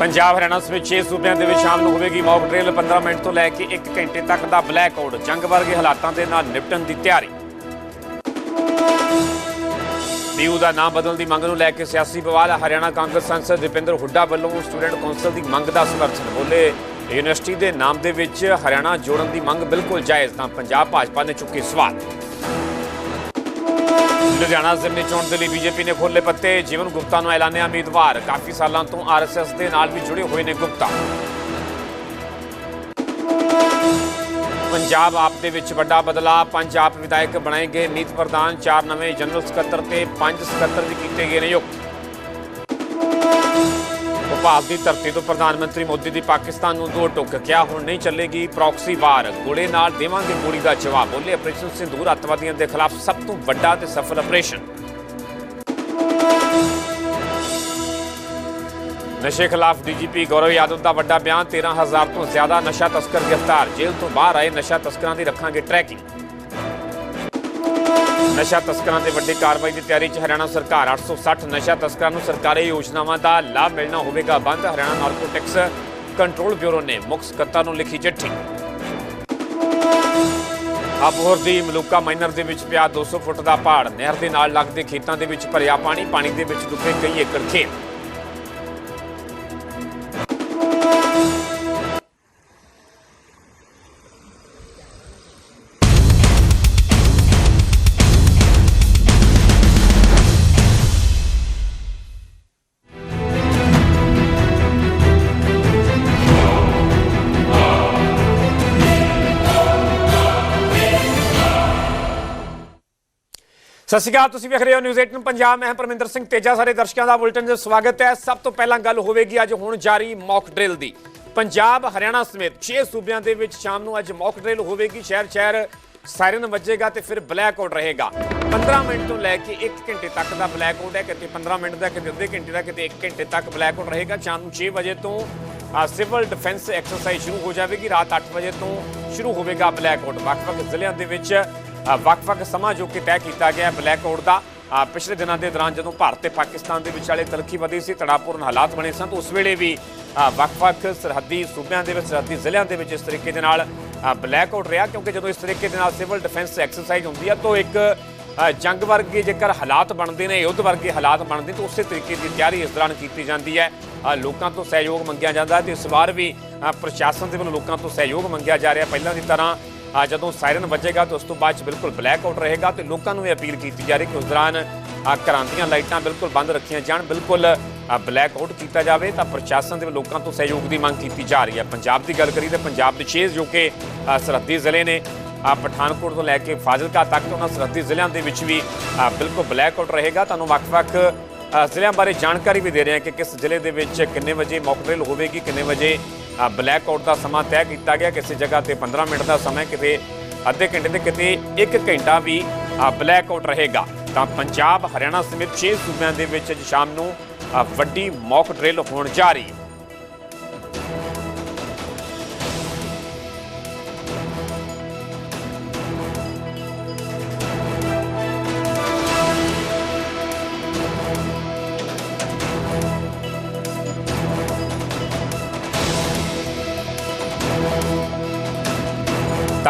ਪੰਜਾਬ ਹਰਿਆਣਾ ਸਮੇਤ 6 ਸੂਬਿਆਂ ਦੇ ਵਿੱਚ ਸ਼ਾਮ ਨੂੰ ਹੋਵੇਗੀ ਮੌਕ ਡਰਿਲ 15 ਮਿੰਟ ਤੋਂ ਲੈ ਕੇ 1 ਘੰਟੇ ਤੱਕ ਦਾ ਬਲੈਕ ਆਊਟ ਜੰਗ ਵਰਗੇ ਹਾਲਾਤਾਂ ਦੇ ਨਾਲ ਨਿਪਟਣ ਦੀ ਤਿਆਰੀ। ਪੀਯੂ ਦਾ ਨਾਮ ਬਦਲਣ ਦੀ ਮੰਗ ਨੂੰ ਲੈ ਕੇ ਸਿਆਸੀ ਬਵਾਲ। ਹਰਿਆਣਾ ਕਾਂਗਰਸ ਸੰਸਦ ਦੀਪਿੰਦਰ ਹੁੱਡਾ ਵੱਲੋਂ ਸਟੂਡੈਂਟ ਕੌਂਸਲ ਦੀ ਮੰਗ ਦਾ ਸਮਰਥਨ ਬੋਲੇ। ਯੂਨੀਵਰਸਿਟੀ ਦੇ ਨਾਮ ਦੇ ਵਿੱਚ ਹਰਿਆਣਾ ਜੋੜਨ ਦੀ ਮੰਗ ਬਿਲਕੁਲ ਜਾਇਜ਼ ਤਾਂ ਪੰਜਾਬ ਭਾਜਪਾ ਨੇ ਚੁੱਕੇ ਸਵਾਲ। ਲੁਧਿਆਣਾ ਜ਼ਿਮਨੀ ਚੋਣ ਦੇ ਲਈ ਬੀਜੇਪੀ ਨੇ ਖੋਲੇ ਪੱਤੇ। ਜੀਵਨ ਗੁਪਤਾ ਨੂੰ ਐਲਾਨਿਆ ਉਮੀਦਵਾਰ। ਕਾਫੀ ਸਾਲਾਂ ਤੋਂ ਆਰਐਸਐਸ ਦੇ ਨਾਲ ਵੀ ਜੁੜੇ ਹੋਏ ਨੇ ਗੁਪਤਾ। ਪੰਜਾਬ ਆਪ ਦੇ ਵਿੱਚ ਵੱਡਾ ਬਦਲਾਅ। ਪੰਜ ਆਪ ਵਿਧਾਇਕ ਬਣਾਏ ਗਏ। ਮੀਤ ਪ੍ਰਧਾਨ ਚਾਰ ਨਵੇਂ ਜਨਰਲ ਸਕੱਤਰ ਤੇ ਪੰਜ ਸਕੱਤਰ ਵੀ ਕੀਤੇ ਗਏ ਨਿਯੁਕਤ। ਭਾਰਤ ਦੀ ਧਰਤੀ ਤੋਂ ਪ੍ਰਧਾਨ ਮੰਤਰੀ ਮੋਦੀ ਦੀ ਪਾਕਿਸਤਾਨ ਨੂੰ ਦੋ ਟੁੱਕ ਕਿਹਾ ਹੁਣ ਨਹੀਂ ਚੱਲੇਗੀ ਪ੍ਰੌਕਸੀ ਵਾਰ। ਗੋਲੇ ਨਾਲ ਦੇਵਾਂਗੇ ਗੋਲੀ ਦਾ ਜਵਾਬ। ਬੋਲੇ ਆਪਰੇਸ਼ਨ ਸਿੰਧੂਰ ਅੱਤਵਾਦੀਆਂ ਦੇ ਖਿਲਾਫ ਸਭ ਤੋਂ ਵੱਡਾ ਤੇ ਸਫਲ ਆਪਰੇਸ਼ਨ ਨਸ਼ੇ ਖਿਲਾਫ ਡੀਜੀਪੀ ਗੌਰਵ ਯਾਦਵ ਦਾ ਵੱਡਾ ਬਿਆਨ 13000 ਤੋਂ ਜ਼ਿਆਦਾ ਨਸ਼ਾ ਤਸਕਰ ਗ੍ਰਿਫਤਾਰ। ਜੇਲ੍ਹ ਤੋਂ ਬਾਹਰ ਆਏ ਨਸ਼ਾ ਤਸਕਰਾਂ ਦੀ ਰੱਖਾਂਗੇ ਟਰੈਕਿੰਗ ਨਸ਼ਾ ਤਸਕਰਾਂ ਤੇ ਵੱਡੀ ਕਾਰਵਾਈ ਦੀ ਤਿਆਰੀ 'ਚ ਹਰਿਆਣਾ ਸਰਕਾਰ 860 ਨਸ਼ਾ ਤਸਕਰਾਂ ਨੂੰ ਸਰਕਾਰੀ ਯੋਜਨਾਵਾਂ ਦਾ ਲਾਭ ਮਿਲਣਾ ਹੋਵੇਗਾ ਬੰਦ, ਹਰਿਆਣਾ ਨਾਰਕੋਟਿਕਸ ਕੰਟਰੋਲ ਬਿਊਰੋ ਨੇ ਮੁੱਖ ਸਕੱਤਰ ਨੂੰ ਲਿਖੀ ਚਿੱਠੀ। ਅਬੋਹਰ ਦੀ ਮਲੂਕਾ ਮਾਈਨਰ ਦੇ ਵਿੱਚ ਪਿਆ 200 ਫੁੱਟ ਦਾ ਪਹਾੜ, ਨਹਿਰ ਦੇ ਨਾਲ ਲੱਗਦੇ ਖੇਤਾਂ ਦੇ ਵਿੱਚ ਭਰਿਆ ਪਾਣੀ ਪਾਣੀ ਦੇ ਵਿੱਚ ਡੁੱਬੇ ਕਈ ਏਕੜ ਖੇਤ। ਸਤਿ ਸ਼੍ਰੀ ਅਕਾਲ, ਤੁਸੀਂ ਵੇਖ ਰਹੇ ਹੋ ਨਿਊਜ਼ 18 ਪੰਜਾਬ। ਮੈਂ ਪਰਮਿੰਦਰ ਸਿੰਘ ਤੇਜਾ ਸਾਰੇ ਦਰਸ਼ਕਾਂ ਦਾ ਬੁਲਟਨ 'ਚ ਸਵਾਗਤ ਹੈ। ਸਭ ਤੋਂ ਪਹਿਲਾਂ ਗੱਲ ਹੋਵੇਗੀ ਅੱਜ ਹੁਣ ਜਾਰੀ ਮੌਕ ਡਰਿਲ ਦੀ। ਪੰਜਾਬ, ਹਰਿਆਣਾ ਸਮੇਤ 6 ਸੂਬਿਆਂ ਦੇ ਵਿੱਚ ਸ਼ਾਮ ਨੂੰ ਅੱਜ ਮੌਕ ਡਰਿਲ ਹੋਵੇਗੀ। ਸ਼ਹਿਰ ਸ਼ਹਿਰ ਸਾਇਰਨ ਵੱਜੇਗਾ ਤੇ ਫਿਰ ਬਲੈਕ ਆਊਟ ਰਹੇਗਾ। 15 ਮਿੰਟ ਤੋਂ ਲੈ ਕੇ 1 ਘੰਟੇ ਤੱਕ ਦਾ ਬਲੈਕ ਆਊਟ ਹੈ। ਕਿਤੇ 15 ਮਿੰਟ ਦਾ, ਕਿਤੇ ਅੱਧੇ ਘੰਟੇ ਦਾ, ਕਿਤੇ 1 ਘੰਟੇ ਤੱਕ ਬਲੈਕ ਆਊਟ ਰਹੇਗਾ। ਸ਼ਾਮ ਨੂੰ 6 ਵਜੇ ਤੋਂ ਸਿਵਲ ਡਿਫੈਂਸ ਐਕਸਰਸਾਈਜ਼ ਸ਼ੁਰੂ ਹੋ ਜਾਵੇਗੀ। ਰਾਤ 8 ਵਜੇ ਤੋਂ ਸ਼ੁਰੂ ਹੋਵੇਗਾ ਬਲੈਕ ਆਊਟ ਵੱਖ-ਵੱਖ ਜ਼ਿਲ੍ਹਿਆਂ ਦੇ ਵਿੱਚ ਵੱਖ-ਵੱਖ ਸਮਾਂ ਜੋ ਕਿ ਤੈਅ ਕੀਤਾ ਗਿਆ ਬਲੈਕ ਆਊਟ ਦਾ। ਪਿਛਲੇ ਦਿਨਾਂ ਦੇ ਦੌਰਾਨ ਜਦੋਂ ਭਾਰਤ ਤੇ ਪਾਕਿਸਤਾਨ ਦੇ ਵਿਚਾਲੇ ਤਲਖੀ ਵਧੀ ਸੀ, ਤਣਾਅਪੂਰਨ ਹਾਲਾਤ ਬਣੇ ਸਨ, ਤਾਂ ਉਸ ਵੇਲੇ ਵੀ ਵੱਖ-ਵੱਖ ਸਰਹੱਦੀ ਸੂਬਿਆਂ ਦੇ ਵਿੱਚ, ਸਰਹੱਦੀ ਜ਼ਿਲ੍ਹਿਆਂ ਦੇ ਵਿੱਚ ਇਸ ਤਰੀਕੇ ਦੇ ਨਾਲ ਬਲੈਕ ਆਊਟ ਰਿਹਾ, ਕਿਉਂਕਿ ਜਦੋਂ ਇਸ ਤਰੀਕੇ ਦੇ ਨਾਲ ਸਿਵਲ ਡਿਫੈਂਸ ਐਕਸਰਸਾਈਜ਼ ਹੁੰਦੀ ਹੈ ਤਾਂ ਇੱਕ ਜੰਗ ਵਰਗੇ ਜੇਕਰ ਹਾਲਾਤ ਬਣਦੇ ਨੇ, ਯੁੱਧ ਵਰਗੇ ਹਾਲਾਤ ਬਣਦੇ ਤਾਂ ਉਸੇ ਤਰੀਕੇ ਦੀ ਤਿਆਰੀ ਇਸ ਦੌਰਾਨ ਕੀਤੀ ਜਾਂਦੀ ਹੈ। ਲੋਕਾਂ ਤੋਂ ਸਹਿਯੋਗ ਮੰਗਿਆ ਜਾਂਦਾ ਹੈ ਤੇ ਇਸ ਵਾਰ ਵੀ ਪ੍ਰਸ਼ਾਸਨ ਦੇ ਵੱਲੋਂ ਲੋਕਾਂ ਤੋਂ ਸਹਿਯੋਗ ਮੰਗਿਆ ਜਾ ਰਿਹਾ। ਪਹਿਲਾਂ ਦੀ ਤਰ੍ਹਾਂ ਜਦੋਂ ਸਾਇਰਨ ਵੱਜੇਗਾ ਤਾਂ ਉਸ ਤੋਂ ਬਾਅਦ 'ਚ ਬਿਲਕੁਲ ਬਲੈਕ ਆਊਟ ਰਹੇਗਾ ਤੇ ਲੋਕਾਂ ਨੂੰ ਇਹ ਅਪੀਲ ਕੀਤੀ ਜਾ ਰਹੀ ਕਿ ਉਸ ਦੌਰਾਨ ਅ, ਘਰਾਂ ਦੀਆਂ ਲਾਈਟਾਂ ਬਿਲਕੁਲ ਬੰਦ ਰੱਖੀਆਂ ਜਾਣ ਬਿਲਕੁਲ ਬਲੈਕ ਆਊਟ ਕੀਤਾ ਜਾਵੇ ਤਾਂ ਪ੍ਰਸ਼ਾਸਨ ਦੇ ਲੋਕਾਂ ਤੋਂ ਸਹਿਯੋਗ ਦੀ ਮੰਗ ਕੀਤੀ ਜਾ ਰਹੀ ਹੈ। ਪੰਜਾਬ ਦੀ ਗੱਲ ਕਰੀ ਤਾਂ ਪੰਜਾਬ ਦੇ 6 ਜੋ ਕਿ ਸਰਹੱਦੀ ਜ਼ਿਲ੍ਹੇ ਨੇ ਅ, ਪਠਾਨਕੋਟ ਤੋਂ ਲੈ ਕੇ ਫਾਜ਼ਿਲਕਾ ਤੱਕ ਉਹਨਾਂ ਸਰਹੱਦੀ ਜ਼ਿਲ੍ਹਿਆਂ ਦੇ ਵਿੱਚ ਵੀ ਬਿਲਕੁਲ ਬਲੈਕ ਆਊਟ ਰਹੇਗਾ। ਤੁਹਾਨੂੰ ਵੱਖ-ਵੱਖ ਜ਼ਿਲ੍ਹਿਆਂ ਬਾਰੇ ਜਾਣਕਾਰੀ ਵੀ ਦੇ ਰਹੇ ਹਾਂ ਕਿ ਕਿਸ ਜ਼ਿਲ੍ਹੇ ਦੇ ਵਿੱਚ ਕਿੰਨੇ ਵਜੇ ਮੌਕ ਡਰਿਲ ਹੋਵੇਗੀ ਕਿੰਨੇ ਵਜੇ ਬਲੈਕ ਆਊਟ ਦਾ ਸਮਾਂ ਤੈਅ ਕੀਤਾ ਗਿਆ। ਕਿਸੇ ਜਗ੍ਹਾ ਤੇ 15 ਮਿੰਟ ਦਾ ਸਮਾਂ, ਕਿਤੇ ਅੱਧੇ ਘੰਟੇ ਤੇ ਕਿਤੇ 1 ਘੰਟਾ ਵੀ ਬਲੈਕ ਆਊਟ ਰਹੇਗਾ। ਤਾਂ ਪੰਜਾਬ, ਹਰਿਆਣਾ ਸਮੇਤ 6 ਸੂਬਿਆਂ ਦੇ ਵਿੱਚ ਅੱਜ ਸ਼ਾਮ ਨੂੰ ਵੱਡੀ ਮੌਕ ਡਰਿਲ ਹੋਣ ਜਾ ਰਹੀ ਹੈ।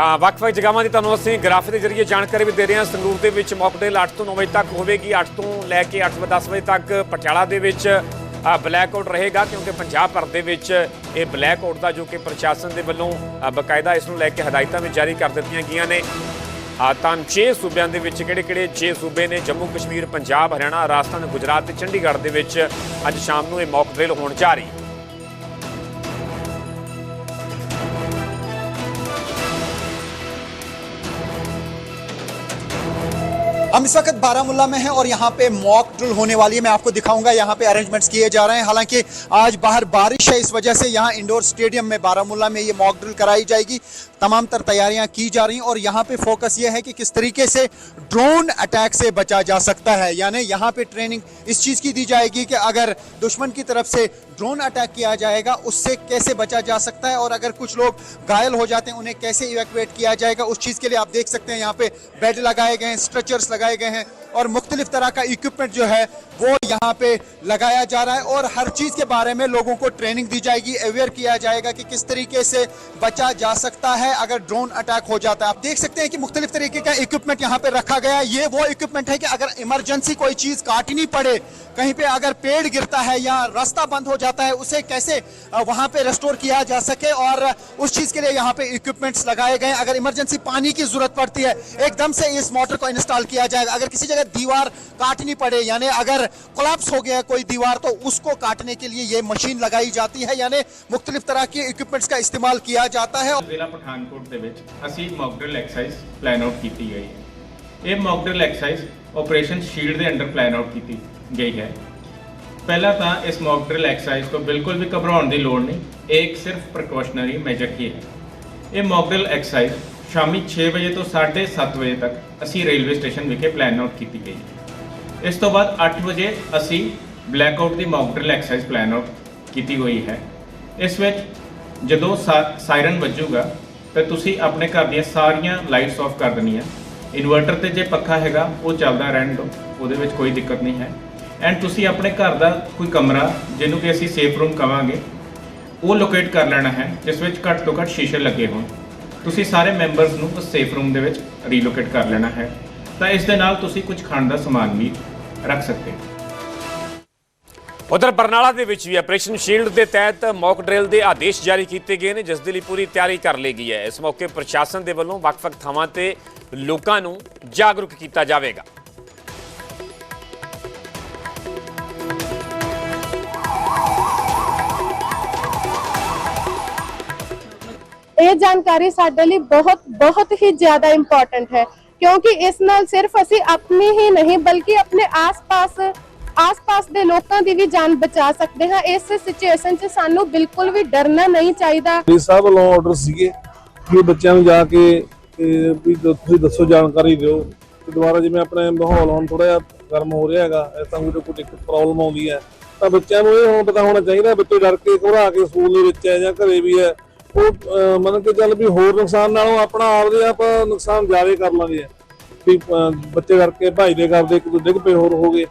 ਤਾਂ ਵੱਖ-ਵੱਖ ਜਗ੍ਹਾਵਾਂ ਦੀ ਤੁਹਾਨੂੰ ਅਸੀਂ ਗ੍ਰਾਫ ਦੇ ਜ਼ਰੀਏ ਜਾਣਕਾਰੀ ਵੀ ਦੇ ਰਹੇ ਹਾਂ। ਸੰਗਰੂਰ ਦੇ ਵਿੱਚ ਮੌਕਡੇਲ 8 ਤੋਂ 9 ਵਜੇ ਤੱਕ ਹੋਵੇਗੀ 8 ਤੋਂ ਲੈ ਕੇ 8 ਤੋਂ 10 ਵਜੇ ਤੱਕ ਪਟਿਆਲਾ ਦੇ ਵਿੱਚ ਬਲੈਕ ਆਊਟ ਰਹੇਗਾ ਕਿਉਂਕਿ ਪੰਜਾਬ ਭਰ ਦੇ ਵਿੱਚ ਇਹ ਬਲੈਕ ਆਊਟ ਦਾ ਜੋ ਕਿ ਪ੍ਰਸ਼ਾਸਨ ਦੇ ਵੱਲੋਂ ਅ, ਬਕਾਇਦਾ ਇਸ ਨੂੰ ਲੈ ਕੇ ਹਦਾਇਤਾਂ ਵੀ ਜਾਰੀ ਕਰ ਦਿੱਤੀਆਂ ਗਈਆਂ ਨੇ। ਤਾਂ 6 ਸੂਬਿਆਂ ਦੇ ਵਿੱਚ ਕਿਹੜੇ-ਕਿਹੜੇ 6 ਸੂਬੇ ਨੇ? ਜੰਮੂ ਕਸ਼ਮੀਰ ਪੰਜਾਬ ਹਰਿਆਣਾ ਰਾਜਸਥਾਨ ਗੁਜਰਾਤ ਤੇ ਚੰਡੀਗੜ੍ਹ ਦੇ ਵਿੱਚ ਅੱਜ ਸ਼ਾਮ ਨੂੰ ਇਹ ਮੌਕ ਡਰਿਲ ਹੋਣ ਜਾ ਰਹੀ। ਹੈ हम इस वक्त बारामूला में हैं और यहाँ पे मॉक ड्रिल होने वाली है। मैं आपको दिखाऊँगा, यहाँ पे अरेंजमेंट्स किए जा रहे हैं। हालाँकि आज बाहर बारिश है, इस वजह से यहाँ इंडोर स्टेडियम में बारामूला में ये मॉक ड्रिल कराई जाएगी। तमाम तर तैयारियाँ की जा रही हैं और यहाँ पे फोकस ये है कि किस तरीके से ड्रोन अटैक से बचा जा सकता है। यानी यहाँ पे ट्रेनिंग इस चीज़ की दी जाएगी कि अगर दुश्मन की तरफ़ से ड्रोन अटैक किया जाएगा, उससे कैसे बचा जा सकता है और अगर कुछ लोग घायल हो जाते हैं, उन्हें कैसे इवैक्यूएट किया जाएगा, उस चीज़ के लिए आप देख सकते हैं, यहाँ पे बेड लगाए गए हैं स्ट्रेचर्स गए हैं और मुख्तलिफ़ तरह का इक्विपमेंट जो है वो यहाँ पे लगाया जा रहा है और हर चीज़ के बारे में लोगों को ट्रेनिंग दी जाएगी अवेयर किया जाएगा कि किस तरीके से बचा जा सकता है अगर ड्रोन अटैक हो जाता है। आप देख सकते हैं कि मुख्तलिफ़ तरीके का इक्विपमेंट यहाँ पे रखा गया ये वो इक्विपमेंट है कि अगर इमरजेंसी कोई चीज़ काटनी पड़े, कहीं पे अगर पेड़ गिरता है या रास्ता बंद हो जाता है, उसे कैसे वहाँ पे रेस्टोर किया जा सके और उस चीज़ के लिए यहाँ पे इक्विपमेंट्स लगाए गए अगर इमरजेंसी पानी की ज़रूरत पड़ती है, एकदम से इस मोटर को इंस्टॉल किया जाएगा। अगर किसी जगह दीवार काटनी पड़े यानी अगर कोलैप्स हो गया कोई दीवार तो उसको काटने के लिए ये मशीन लगाई जाती है यानी मुख्तलिफ तरह के इक्विपमेंट्स का इस्तेमाल किया जाता है ਜ਼ਿਲ੍ਹਾ ਪਠਾਨਕੋਟ ਦੇ ਵਿੱਚ ਅਸੀਂ mock drill exercise plan out ਕੀਤੀ ਗਈ ਹੈ ਇਹ mock drill exercise operation shield ਦੇ ਅੰਡਰ ਪਲਾਨ ਆਊਟ ਕੀਤੀ ਗਈ ਹੈ ਪਹਿਲਾਂ ਤਾਂ ਇਸ ਮੌਕ ਡਰਿਲ ਐਕਸਰਸਾਈਜ਼ ਤੋਂ ਬਿਲਕੁਲ ਵੀ ਘਬਰਾਉਣ ਦੀ ਲੋੜ ਨਹੀਂ ਇਹ ਇੱਕ ਸਿਰਫ ਪ੍ਰੀਕਾਸ਼ਨਰੀ ਮੈਜਰ ਹੀ ਹੈ ਇਹ ਮੌਕ ਡਰਿਲ ਐਕਸਰਸਾਈਜ਼ ਸ਼ਾਮੀ 6 ਵਜੇ ਤੋਂ 7:30 ਵਜੇ ਤੱਕ ਅਸੀਂ ਰੇਲਵੇ ਸਟੇਸ਼ਨ ਵਿਖੇ ਪਲਾਨ ਆਊਟ ਕੀਤੀ ਗਈ। ਇਸ ਤੋਂ ਬਾਅਦ 8 ਵਜੇ ਅਸੀਂ black out the mock drill exercise plan out ਕੀਤੀ ਹੋਈ ਹੈ। ਇਸ ਵਿੱਚ ਜਦੋਂ ਸਾਇਰਨ ਵੱਜੂਗਾ, ਤਾਂ ਤੁਸੀਂ ਆਪਣੇ ਘਰ ਦੀਆਂ ਸਾਰੀਆਂ ਲਾਈਟਸ ਆਫ ਕਰ ਦੇਣੀਆਂ। ਇਨਵਰਟਰ ਤੇ ਜੇ ਪੱਖਾ ਹੈਗਾ, ਉਹ ਚੱਲਦਾ ਰਹਿਣ ਦਿਓ, ਉਹਦੇ ਵਿੱਚ ਕੋਈ ਦਿੱਕਤ ਨਹੀਂ ਹੈ। ਐਂਡ ਤੁਸੀਂ ਆਪਣੇ ਘਰ ਦਾ ਕੋਈ ਕਮਰਾ, ਜਿਹਨੂੰ ਕਿ ਅਸੀਂ ਸੇਫ ਰੂਮ ਕਵਾਂਗੇ, ਉਹ ਲੋਕੇਟ ਕਰ ਲੈਣਾ ਹੈ, ਜਿਸ ਵਿੱਚ ਘੱਟ ਤੋਂ ਘੱਟ ਸ਼ੀਸ਼ੇ ਲੱਗੇ ਹੋਣ। ਤੁਸੀਂ ਸਾਰੇ ਮੈਂਬਰਸ ਨੂੰ ਉਸ ਸੇਫ ਰੂਮ ਦੇ ਵਿੱਚ ਰੀਲੋਕੇਟ ਕਰ ਲੈਣਾ ਹੈ। ਤਾਂ ਇਸ ਦੇ ਨਾਲ ਤੁਸੀਂ ਕੁਝ ਖਾਣ ਦਾ ਸਮਾਨ ਵੀ ਰੱਖ ਸਕਦੇ ਹੋ। ਉਧਰ ਬਰਨਾਲਾ ਦੇ ਵਿੱਚ ਵੀ ਆਪਰੇਸ਼ਨ ਸ਼ੀਲਡ ਦੇ ਤਹਿਤ ਮੌਕ ਡਰਿਲ ਦੇ ਆਦੇਸ਼ ਜਾਰੀ ਕੀਤੇ ਗਏ ਨੇ, ਜਿਸ ਦੇ ਲਈ ਪੂਰੀ ਤਿਆਰੀ ਕਰ ਲਈ ਗਈ ਹੈ। ਇਸ ਮੌਕੇ ਪ੍ਰਸ਼ਾਸਨ ਦੇ ਵੱਲੋਂ ਵੱਖ-ਵੱਖ ਥਾਵਾਂ ਤੇ ਲੋਕਾਂ ਨੂੰ ਜਾਗਰੂਕ ਕੀਤਾ ਜਾਵੇਗਾ। ਇਹ ਜਾਣਕਾਰੀ ਸਾਡੇ ਲਈ ਬਹੁਤ ਬਹੁਤ ਹੀ ਜ਼ਿਆਦਾ ਇੰਪੋਰਟੈਂਟ ਹੈ, ਕਿਉਂਕਿ ਇਸ ਨਾਲ ਸਿਰਫ ਅਸੀਂ ਆਪਣੀ ਹੀ ਨਹੀਂ, ਬਲਕਿ ਆਪਣੇ ਆਸ-ਪਾਸ ਆਸ-ਪਾਸ ਦੇ ਲੋਕਾਂ ਦੀ ਵੀ ਜਾਨ ਬਚਾ ਸਕਦੇ ਹਾਂ। ਇਸ ਸਿਚੁਏਸ਼ਨ 'ਚ ਸਾਨੂੰ ਬਿਲਕੁਲ ਵੀ ਡਰਨਾ ਨਹੀਂ ਚਾਹੀਦਾ। ਇਹ ਸਭ ਵੱਲੋਂ ਆਰਡਰ ਸੀਗੇ। ਕਿ ਬੱਚਿਆਂ ਨੂੰ ਜਾ ਕੇ, ਤੇ ਵੀ ਤੁਸੀਂ ਦੱਸੋ ਜਾਣਕਾਰੀ ਦਿਓ। ਤੇ ਦੁਬਾਰਾ ਜਿਵੇਂ ਆਪਣੇ ਮਾਹੌਲ ਹੁਣ ਥੋੜਾ ਜਿਹਾ ਗਰਮ ਹੋ ਰਿਹਾ ਹੈਗਾ, ਇਸ ਤਰ੍ਹਾਂ ਕੋਈ ਕੋਈ ਪ੍ਰੋਬਲਮ ਆਉਂਦੀ ਹੈ। ਤਾਂ ਬੱਚਿਆਂ ਨੂੰ ਇਹ ਹੁਣ ਪਤਾ ਹੋਣਾ ਚਾਹੀਦਾ, ਬੱਚੇ ਡਰ ਕੇ ਘਬਰਾ ਕੇ ਸਕੂਲ ਦੇ ਵਿੱਚ ਹੈ ਜਾਂ ਘਰੇ ਵੀ ਹੈ। ਉਹ ਅਹ, ਕੇ ਚੱਲ ਵੀ ਹੋਰ ਨੁਕਸਾਨ ਨਾਲੋਂ ਆਪਣਾ ਆਪਦੇ ਆਪ ਨੁਕਸਾਨ ਜ਼ਿਆਦਾ ਕਰ ਲਾਂਗੇ। ਵੀ ਬੱਚੇ ਕਰਕੇ ਭੱਜਦੇ ਕਰਦੇ ਇੱਕ ਦੂਜੇ ਡਿੱਗ ਪਏ ਹੋਰ ਹੋ ਗਏ।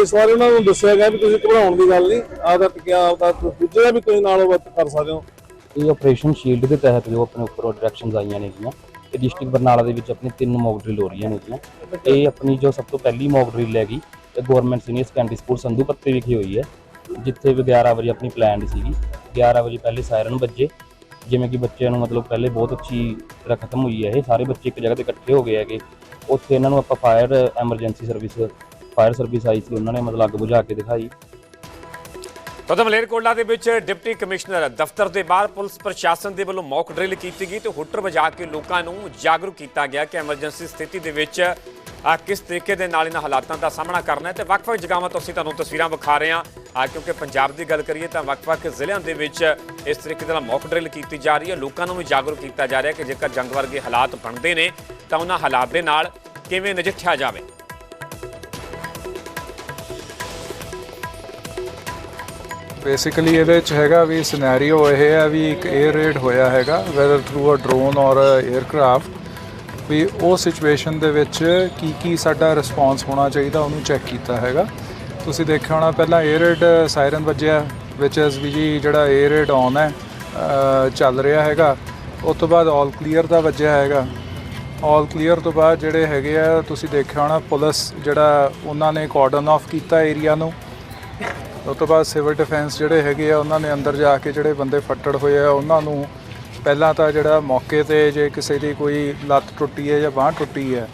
ਇਸ ਬਾਰੇ ਉਹਨਾਂ ਨੂੰ ਦੱਸਿਆ ਗਿਆ ਵੀ ਤੁਸੀਂ ਘਬਰਾਉਣ ਦੀ ਗੱਲ ਨਹੀਂ। ਆਪਦਾ ਟਿਕਿਆ ਆਪਦਾ ਦੂਜੇ ਵੀ ਤੁਸੀਂ ਨਾਲੋਂ ਵੱਧ ਕਰ ਸਕਦੇ ਹੋ। ਇਹ ਆਪਰੇਸ਼ਨ ਸ਼ੀਲਡ ਦੇ ਤਹਿਤ ਜੋ ਆਪਣੇ ਉੱਪਰ ਡਾਇਰੈਕਸ਼ਨਸ ਆਈਆਂ ਨੇ ਗੀਆਂ। ਇਹ ਡਿਸਟ੍ਰਿਕਟ ਬਰਨਾਲਾ ਦੇ ਵਿੱਚ ਆਪਣੀ ਤਿੰਨ ਮੌਕ ਡਰਿਲ ਹੋ ਰਹੀਆਂ ਨੇ ਗੀਆਂ। ਇਹ ਆਪਣੀ ਜੋ ਸਭ ਤੋਂ ਪਹਿਲੀ ਮੌਕ ਡਰਿਲ ਹੈਗੀ ਇਹ government senior secondary school Sandhu Patti ਵਿਖੇ ਹੋਈ ਹੈ ਜਿੱਥੇ ਵੀ 11 ਵਜੇ ਆਪਣੀ ਪਲਾਨਡ ਸੀਗੀ। 11 ਵਜੇ ਪਹਿਲੇ ਸਾਇਰਨ ਵੱਜੇ ਜਿਵੇਂ ਕਿ ਬੱਚਿਆਂ ਨੂੰ ਮਤਲਬ ਪਹਿਲੇ ਬਹੁਤ ਅੱਛੀ ਤਰ੍ਹਾਂ ਖਤਮ ਹੋਈ ਹੈ, ਇਹ ਸਾਰੇ ਬੱਚੇ ਇੱਕ ਜਗ੍ਹਾ ਤੇ ਇਕੱਠੇ ਹੋ ਗਏ ਹੈਗੇ। ਉੱਥੇ ਇਹਨਾਂ ਨੂੰ ਆਪਾਂ fire emergency service fire service ਆਈ ਸੀ, ਉਹਨਾਂ ਨੇ ਮਤਲਬ ਅੱਗ ਬੁਝਾ ਕੇ ਦਿਖਾਈ। ਉਧਰ ਮਲੇਰਕੋਟਲਾ ਦੇ ਵਿੱਚ ਡਿਪਟੀ ਕਮਿਸ਼ਨਰ ਦਫ਼ਤਰ ਦੇ ਬਾਹਰ ਪੁਲਿਸ ਪ੍ਰਸ਼ਾਸਨ ਦੇ ਵੱਲੋਂ ਮੌਕ ਡਰਿਲ ਕੀਤੀ ਗਈ ਤੇ ਹੁੱਟਰ ਵਜਾ ਕੇ ਲੋਕਾਂ ਨੂੰ ਜਾਗਰੂਕ ਕੀਤਾ ਗਿਆ ਕਿ ਐਮਰਜੈਂਸੀ ਸਥਿਤੀ ਦੇ ਵਿੱਚ ਕਿਸ ਤਰੀਕੇ ਦੇ ਨਾਲ ਇਹਨਾਂ ਹਾਲਾਤਾਂ ਦਾ ਸਾਹਮਣਾ ਕਰਨਾ ਹੈ ਤੇ ਵੱਖ-ਵੱਖ ਜਗ੍ਹਾਵਾਂ ਤੋਂ ਅਸੀਂ ਤੁਹਾਨੂੰ ਤਸਵੀਰਾਂ ਵਿਖਾ ਰਹੇ ਹਾਂ। ਕਿਉਂਕਿ ਪੰਜਾਬ ਦੀ ਗੱਲ ਕਰੀਏ ਤਾਂ ਵੱਖ-ਵੱਖ ਜ਼ਿਲ੍ਹਿਆਂ ਦੇ ਵਿੱਚ ਇਸ ਤਰੀਕੇ ਦੇ ਨਾਲ ਮੌਕ ਡਰਿਲ ਕੀਤੀ ਜਾ ਰਹੀ ਹੈ। ਲੋਕਾਂ ਨੂੰ ਵੀ ਜਾਗਰੂਕ ਕੀਤਾ ਜਾ ਰਿਹਾ ਕਿ ਜੇਕਰ ਜੰਗ ਵਰਗੇ ਹਾਲਾਤ ਬਣਦੇ ਨੇ ਤਾਂ ਉਹਨਾਂ ਹਾਲਾਤ ਦੇ ਨਾਲ ਕਿਵੇਂ ਨਜਿੱਠਿਆ ਜਾਵੇ। ਬੇਸਿਕਲੀ ਇਹਦੇ ਵਿੱਚ ਹੈਗਾ ਵੀ ਸਿਨੈਰੀਓ ਇਹ ਹੈ ਵੀ ਇੱਕ 에ਅਰ ਰੇਡ ਹੋਇਆ ਹੈਗਾ whether through a drone or aircraft ਵੀ ਉਹ ਸਿਚੁਏਸ਼ਨ ਦੇ ਵਿੱਚ ਕੀ ਕੀ ਸਾਡਾ ਰਿਸਪੌਂਸ ਹੋਣਾ ਚਾਹੀਦਾ ਉਹਨੂੰ ਚੈੱਕ ਕੀਤਾ ਹੈਗਾ। ਤੁਸੀਂ ਦੇਖਿਆ ਹੋਣਾ ਪਹਿਲਾਂ 에ਅਰ ਰੇਡ ਸਾਇਰਨ ਵੱਜਿਆ ਵਿਚ ਇਸ ਵੀ ਜੀ ਜਿਹੜਾ 에ਅਰ ਰੇਡ ਔਨ ਹੈ ਚੱਲ ਰਿਹਾ ਹੈਗਾ। ਉਸ ਤੋਂ ਬਾਅਦ ਆਲ ਕਲੀਅਰ ਦਾ ਵੱਜਿਆ ਹੈਗਾ। ਆਲ ਕਲੀਅਰ ਤੋਂ ਬਾਅਦ ਜਿਹੜੇ ਹੈਗੇ ਆ, ਤੁਸੀਂ ਦੇਖਿਆ ਹੋਣਾ ਪੁਲਿਸ ਜਿਹੜਾ ਉਹਨਾਂ ਨੇ ਕੋਰਡਨ ਆਫ ਕੀਤਾ ਏਰੀਆ ਨੂੰ। ਉਸ ਤੋਂ ਬਾਅਦ ਸਿਵਲ ਡਿਫੈਂਸ ਜਿਹੜੇ ਹੈਗੇ ਆ, ਉਹਨਾਂ ਨੇ ਅੰਦਰ ਜਾ ਕੇ ਜਿਹੜੇ ਬੰਦੇ ਫੱਟੜ ਹੋਏ ਆ, ਉਹਨਾਂ ਨੂੰ ਪਹਿਲਾਂ ਤਾਂ ਜਿਹੜਾ ਮੌਕੇ ਤੇ ਜੇ ਕਿਸੇ ਦੀ ਕੋਈ ਲੱਤ ਟੁੱਟੀ ਹੈ ਜਾਂ ਬਾਹ ਟੁੱਟੀ ਹੈ,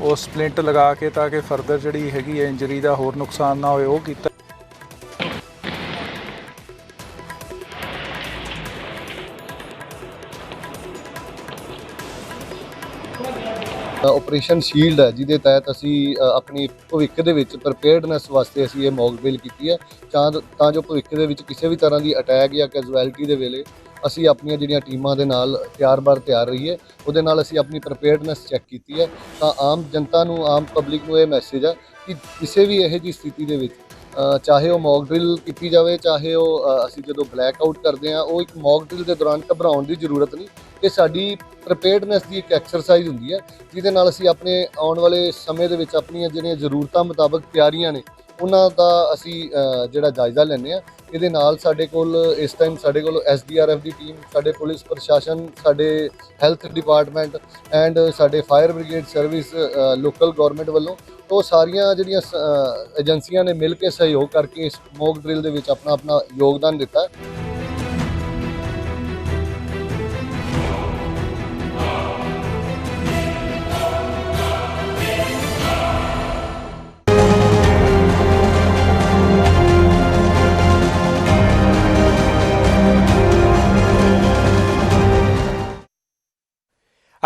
ਉਹ ਸਪਲਿੰਟ ਲਗਾ ਕੇ ਤਾਂ ਕਿ ਫਰਦਰ ਜਿਹੜੀ ਹੈਗੀ ਹੈ ਇੰਜਰੀ ਦਾ ਹੋਰ ਨੁਕਸਾਨ ਨਾ ਹੋਵੇ ਉਹ ਕੀਤਾ ਆਪਰੇਸ਼ਨ ਸ਼ੀਲਡ ਹੈ, ਜਿਹਦੇ ਤਹਿਤ ਅਸੀਂ ਆਪਣੀ ਭਵਿੱਖ ਦੇ ਵਿੱਚ ਪ੍ਰਪੇਅਰਡਨੈਸ ਵਾਸਤੇ ਅਸੀਂ ਇਹ ਮੌਕ ਡਰਿਲ ਕੀਤੀ ਹੈ। ਤਾਂ ਜੋ ਭਵਿੱਖ ਦੇ ਵਿੱਚ ਕਿਸੇ ਵੀ ਤਰ੍ਹਾਂ ਦੀ ਅਟੈਕ ਜਾਂ ਕੈਜੁਅਲਟੀ ਦੇ ਵੇਲੇ ਅਸੀਂ ਆਪਣੀਆਂ ਜਿਹੜੀਆਂ ਟੀਮਾਂ ਦੇ ਨਾਲ ਤਿਆਰ-ਬਰ ਤਿਆਰ ਰਹੀਏ, ਉਹਦੇ ਨਾਲ ਅਸੀਂ ਆਪਣੀ ਪ੍ਰਿਪੇਅਰਡਨੈਸ ਚੈੱਕ ਕੀਤੀ ਹੈ। ਤਾਂ ਆਮ ਜਨਤਾ ਨੂੰ, ਆਮ ਪਬਲਿਕ ਨੂੰ ਇਹ ਮੈਸੇਜ ਹੈ ਕਿ ਕਿਸੇ ਵੀ ਇਹੋ ਜਿਹੀ ਸਥਿਤੀ ਦੇ ਵਿੱਚ ਚਾਹੇ ਉਹ ਮੌਕ ਡਰਿਲ ਕੀਤੀ ਜਾਵੇ, ਚਾਹੇ ਉਹ ਅਸੀਂ ਜਦੋਂ ਬਲੈਕ ਆਊਟ ਕਰਦੇ ਆ ਉਹ ਇੱਕ ਮੌਕ ਡਰਿਲ ਦੇ ਦੌਰਾਨ ਘਬਰਾਉਣ ਦੀ ਜ਼ਰੂਰਤ ਨਹੀਂ। ਇਹ ਸਾਡੀ ਪ੍ਰੀਪੇਅਰਡਨੈਸ ਦੀ ਇੱਕ ਐਕਸਰਸਾਈਜ਼ ਹੁੰਦੀ ਹੈ, ਜਿਹਦੇ ਨਾਲ ਅਸੀਂ ਆਪਣੇ ਆਉਣ ਵਾਲੇ ਸਮੇਂ ਦੇ ਵਿੱਚ ਆਪਣੀਆਂ ਜਿਹੜੀਆਂ ਜ਼ਰੂਰਤਾਂ ਮੁਤਾਬਕ ਤਿਆਰੀਆਂ ਨੇ, ਉਹਨਾਂ ਦਾ ਅਸੀਂ ਜਿਹੜਾ ਜਾਇਜ਼ਾ ਲੈਂਦੇ ਆ ਇਹਦੇ ਨਾਲ ਸਾਡੇ ਕੋਲ ਇਸ ਟਾਈਮ ਸਾਡੇ ਕੋਲ ਐਸਡੀਆਰਐਫ ਦੀ ਟੀਮ ਸਾਡੇ ਪੁਲਿਸ ਪ੍ਰਸ਼ਾਸਨ, ਸਾਡੇ ਹੈਲਥ ਡਿਪਾਰਟਮੈਂਟ ਐਂਡ ਸਾਡੇ fire brigade service local government ਵੱਲੋਂ ਉਹ ਸਾਰੀਆਂ ਜਿਹੜੀਆਂ ਸ- ਏਜੰਸੀਆਂ ਨੇ ਮਿਲ ਕੇ ਸਹਿਯੋਗ ਕਰਕੇ ਇਸ ਮੌਕ ਡਰਿਲ ਦੇ ਵਿੱਚ ਆਪਣਾ ਆਪਣਾ ਯੋਗਦਾਨ ਦਿੱਤਾ।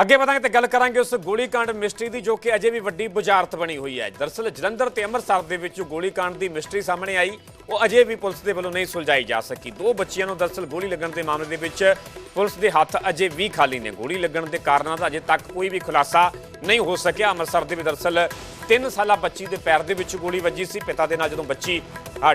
ਅੱਗੇ ਵਧਾਂਗੇ ਤੇ ਗੱਲ ਕਰਾਂਗੇ ਉਸ ਗੋਲੀकांड ਮਿਸਟਰੀ ਦੀ, ਜੋ ਕਿ ਅਜੇ ਵੀ ਵੱਡੀ ਬੁਝਾਰਤ ਬਣੀ ਹੋਈ ਹੈ। ਦਰਸਲ ਜਲੰਧਰ ਤੇ ਅੰਮ੍ਰਿਤਸਰ ਦੇ ਵਿੱਚ ਜੋ ਗੋਲੀकांड ਦੀ ਮਿਸਟਰੀ ਸਾਹਮਣੇ ਆਈ, ਉਹ ਅਜੇ ਵੀ ਪੁਲਿਸ ਦੇ ਵੱਲੋਂ ਨਹੀਂ ਸੁਲਝਾਈ ਜਾ ਸਕੀ। ਦੋ ਬੱਚਿਆਂ ਨੂੰ ਦਰਸਲ ਗੋਲੀ ਲੱਗਣ ਦੇ ਮਾਮਲੇ ਦੇ ਵਿੱਚ ਪੁਲਿਸ ਦੇ ਹੱਥ ਅਜੇ ਵੀ ਖਾਲੀ ਨੇ। ਗੋਲੀ ਲੱਗਣ ਦੇ ਕਾਰਨਾਂ ਦਾ ਅਜੇ ਤੱਕ ਕੋਈ ਵੀ ਖੁਲਾਸਾ ਨਹੀਂ ਹੋ ਸਕਿਆ। ਅੰਮ੍ਰਿਤਸਰ ਦੇ ਵਿੱਚ ਦਰਸਲ 3 ਸਾਲਾ ਬੱਚੀ ਦੇ ਪੈਰ ਦੇ ਵਿੱਚ ਗੋਲੀ ਵੱਜੀ ਸੀ। ਪਿਤਾ ਦੇ ਨਾਲ ਜਦੋਂ ਬੱਚੀ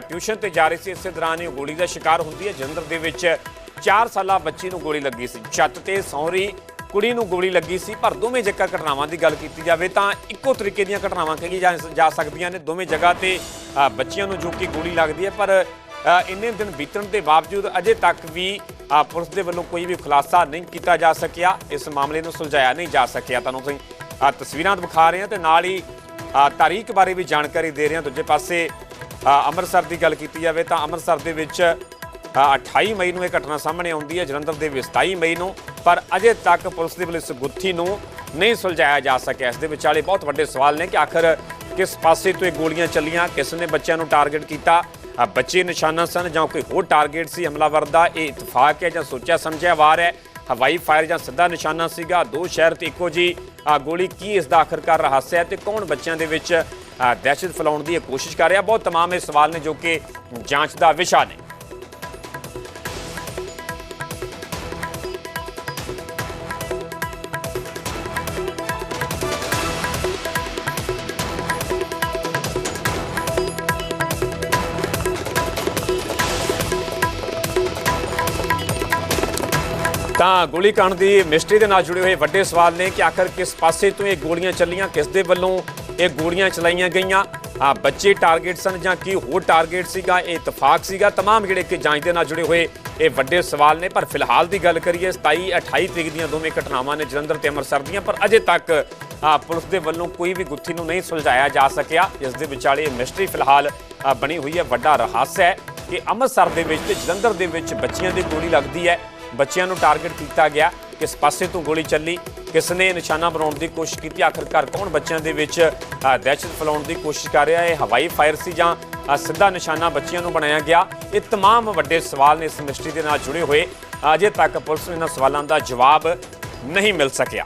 ਟਿਊਸ਼ਨ ਤੇ ਜਾ ਰਹੀ ਸੀ, ਇਸੇ ਦੌਰਾਨ ਇਹ ਗੋਲੀ ਦਾ ਸ਼ਿਕਾਰ ਹੁੰਦੀ ਹੈ। ਜਲੰਧਰ ਦੇ ਵਿੱਚ 4 ਸਾਲਾ ਬੱਚੀ ਨੂੰ ਗੋਲੀ ਲੱਗੀ ਸੀ। ਛੱਤ ਤੇ ਸੌਰੀ ਕੁੜੀ ਨੂੰ ਗੋਲੀ ਲੱਗੀ ਸੀ, ਪਰ ਦੋਵੇਂ ਜਗ੍ਹਾ ਘਟਨਾਵਾਂ ਦੀ ਗੱਲ ਕੀਤੀ ਜਾਵੇ ਤਾਂ ਇੱਕੋ ਤਰੀਕੇ ਦੀਆਂ ਘਟਨਾਵਾਂ ਕਹੀਆਂ ਜਾ ਸਕਦੀਆਂ ਨੇ ਦੋਵੇਂ ਜਗ੍ਹਾ ਤੇ ਬੱਚਿਆਂ ਨੂੰ ਜੋ ਕਿ ਗੋਲੀ ਲੱਗਦੀ ਹੈ, ਪਰ ਇੰਨੇ ਦਿਨ ਬੀਤਣ ਦੇ ਬਾਵਜੂਦ ਅਜੇ ਤੱਕ ਵੀ ਪੁਲਿਸ ਦੇ ਵੱਲੋਂ ਕੋਈ ਵੀ ਖੁਲਾਸਾ ਨਹੀਂ ਕੀਤਾ ਜਾ ਸਕਿਆ, ਇਸ ਮਾਮਲੇ ਨੂੰ ਸੁਲਝਾਇਆ ਨਹੀਂ ਜਾ ਸਕਿਆ। ਤੁਹਾਨੂੰ ਅਸੀਂ ਤਸਵੀਰਾਂ ਦਿਖਾ ਰਹੇ ਹਾਂ ਤੇ ਨਾਲ ਹੀ ਤਾਰੀਖ ਬਾਰੇ ਵੀ ਜਾਣਕਾਰੀ ਦੇ ਰਹੇ ਹਾਂ। ਦੂਜੇ ਪਾਸੇ ਅੰਮ੍ਰਿਤਸਰ ਦੀ ਗੱਲ ਕੀਤੀ ਜਾਵੇ ਤਾਂ ਅੰਮ੍ਰਿਤਸਰ ਦੇ ਵਿੱਚ 28 ਮਈ ਨੂੰ ਇਹ ਘਟਨਾ ਸਾਹਮਣੇ ਆਉਂਦੀ ਹੈ, ਜਲੰਧਰ ਦੇ ਵਿੱਚ 27 ਮਈ ਨੂੰ, ਪਰ ਅਜੇ ਤੱਕ ਪੁਲਿਸ ਦੇ ਵੱਲੋਂ ਇਸ ਗੁੱਥੀ ਨੂੰ ਨਹੀਂ ਸੁਲਝਾਇਆ ਜਾ ਸਕਿਆ। ਇਸ ਦੇ ਵਿਚਾਲੇ ਬਹੁਤ ਵੱਡੇ ਸਵਾਲ ਨੇ ਕਿ ਆਖਰ ਕਿਸ ਪਾਸੇ ਤੋਂ ਇਹ ਗੋਲੀਆਂ ਚੱਲੀਆਂ, ਕਿਸ ਨੇ ਬੱਚਿਆਂ ਨੂੰ ਟਾਰਗੇਟ ਕੀਤਾ? ਬੱਚੇ ਨਿਸ਼ਾਨਾ ਸਨ ਜਾਂ ਕੋਈ ਹੋਰ ਟਾਰਗੇਟ ਸੀ? ਹਮਲਾਵਰ ਦਾ ਇਹ ਇਤਫਾਕ ਹੈ ਜਾਂ ਸੋਚਿਆ ਸਮਝਿਆ ਵਾਰ ਹੈ? ਹਵਾਈ ਫਾਇਰ ਜਾਂ ਸਿੱਧਾ ਨਿਸ਼ਾਨਾ ਸੀਗਾ? ਦੋ ਸ਼ਹਿਰ ਤੇ ਇੱਕੋ ਜੀ ਗੋਲੀ ਕੀ ਇਸ ਦਾ ਆਖਰਕਾਰ ਰਹੱਸ ਹੈ ਤੇ ਕੌਣ ਬੱਚਿਆਂ ਦੇ ਵਿੱਚ ਦਹਿਸ਼ਤ ਫੈਲਾਉਣ ਦੀ ਇਹ ਕੋਸ਼ਿਸ਼ ਕਰ ਰਿਹਾ? ਬਹੁਤ ਤਮਾਮ ਇਹ ਸਵਾਲ ਨੇ ਜੋ ਕਿ ਜਾਂਚ ਦਾ ਵਿਸ਼ਾ ਨੇ। ਤਾਂ ਗੋਲੀकांड ਦੀ ਮਿਸਟਰੀ ਦੇ ਨਾਲ ਜੁੜੇ ਹੋਏ ਵੱਡੇ ਸਵਾਲ ਨੇ ਕਿ ਆਖਰ ਕਿਸ ਪਾਸੇ ਤੋਂ ਇਹ ਗੋਲੀਆਂ ਚੱਲੀਆਂ, ਕਿਸ ਦੇ ਵੱਲੋਂ ਇਹ ਗੋਲੀਆਂ ਚਲਾਈਆਂ ਗਈਆਂ? ਆ ਬੱਚੇ ਟਾਰਗੇਟ ਸਨ ਜਾਂ ਕੀ ਹੋਰ ਟਾਰਗੇਟ ਸੀਗਾ? ਇਹ ਇਤਫਾਕ ਸੀਗਾ? तमाम ਜਿਹੜੇ ਕਿ ਜਾਂਚ ਦੇ ਨਾਲ ਜੁੜੇ ਹੋਏ ਇਹ ਵੱਡੇ ਸਵਾਲ ਨੇ। ਪਰ ਫਿਲਹਾਲ ਦੀ ਗੱਲ ਕਰੀਏ 27 28 ਤਰੀਕ ਦੀਆਂ ਦੋਵੇਂ ਘਟਨਾਵਾਂ ਨੇ ਜਲੰਧਰ ਤੇ ਅੰਮ੍ਰਿਤਸਰ ਦੀਆਂ, ਪਰ ਅਜੇ ਤੱਕ ਪੁਲਿਸ ਦੇ ਵੱਲੋਂ ਕੋਈ ਵੀ ਗੁੱਥੀ ਨੂੰ ਨਹੀਂ ਸੁਲਝਾਇਆ ਜਾ ਸਕਿਆ। ਇਸ ਦੇ ਵਿਚਾਲੇ ਮਿਸਟਰੀ ਫਿਲਹਾਲ ਬਣੀ ਹੋਈ ਹੈ। ਵੱਡਾ ਰਹੱਸ ਹੈ ਕਿ ਅੰਮ੍ਰਿਤਸਰ ਦੇ ਵਿੱਚ ਤੇ ਜਲੰਧਰ ਦੇ ਵਿੱਚ ਬੱਚੀਆਂ ਦੀ ਗੋਲੀ ਲੱਗਦੀ ਹੈ। ਬੱਚਿਆਂ ਨੂੰ ਟਾਰਗੇਟ ਕੀਤਾ ਗਿਆ ਕਿਸ ਪਾਸੇ ਤੋਂ ਗੋਲੀ ਚੱਲੀ ਕਿਸ ਨੇ ਨਿਸ਼ਾਨਾ ਬਣਾਉਣ ਦੀ ਕੋਸ਼ਿਸ਼ ਕੀਤੀ ਆਖਰਕਾਰ ਕੌਣ ਬੱਚਿਆਂ ਦੇ ਵਿੱਚ ਅ, ਦਹਿਸ਼ਤ ਫੈਲਾਉਣ ਦੀ ਕੋਸ਼ਿਸ਼ ਕਰ ਰਿਹਾ ਹੈ ਹਵਾਈ ਫਾਇਰ ਸੀ ਜਾਂ ਅ, ਸਿੱਧਾ ਨਿਸ਼ਾਨਾ ਬੱਚਿਆਂ ਨੂੰ ਬਣਾਇਆ ਗਿਆ ਇਹ तमाम ਵੱਡੇ ਸਵਾਲ ਨੇ ਇਸ ਮਿਸਟਰੀ ਦੇ ਨਾਲ ਜੁੜੇ ਹੋਏ ਅਜੇ ਤੱਕ ਪੁਲਿਸ ਨੂੰ ਇਹਨਾਂ ਸਵਾਲਾਂ ਦਾ ਜਵਾਬ ਨਹੀਂ ਮਿਲ ਸਕਿਆ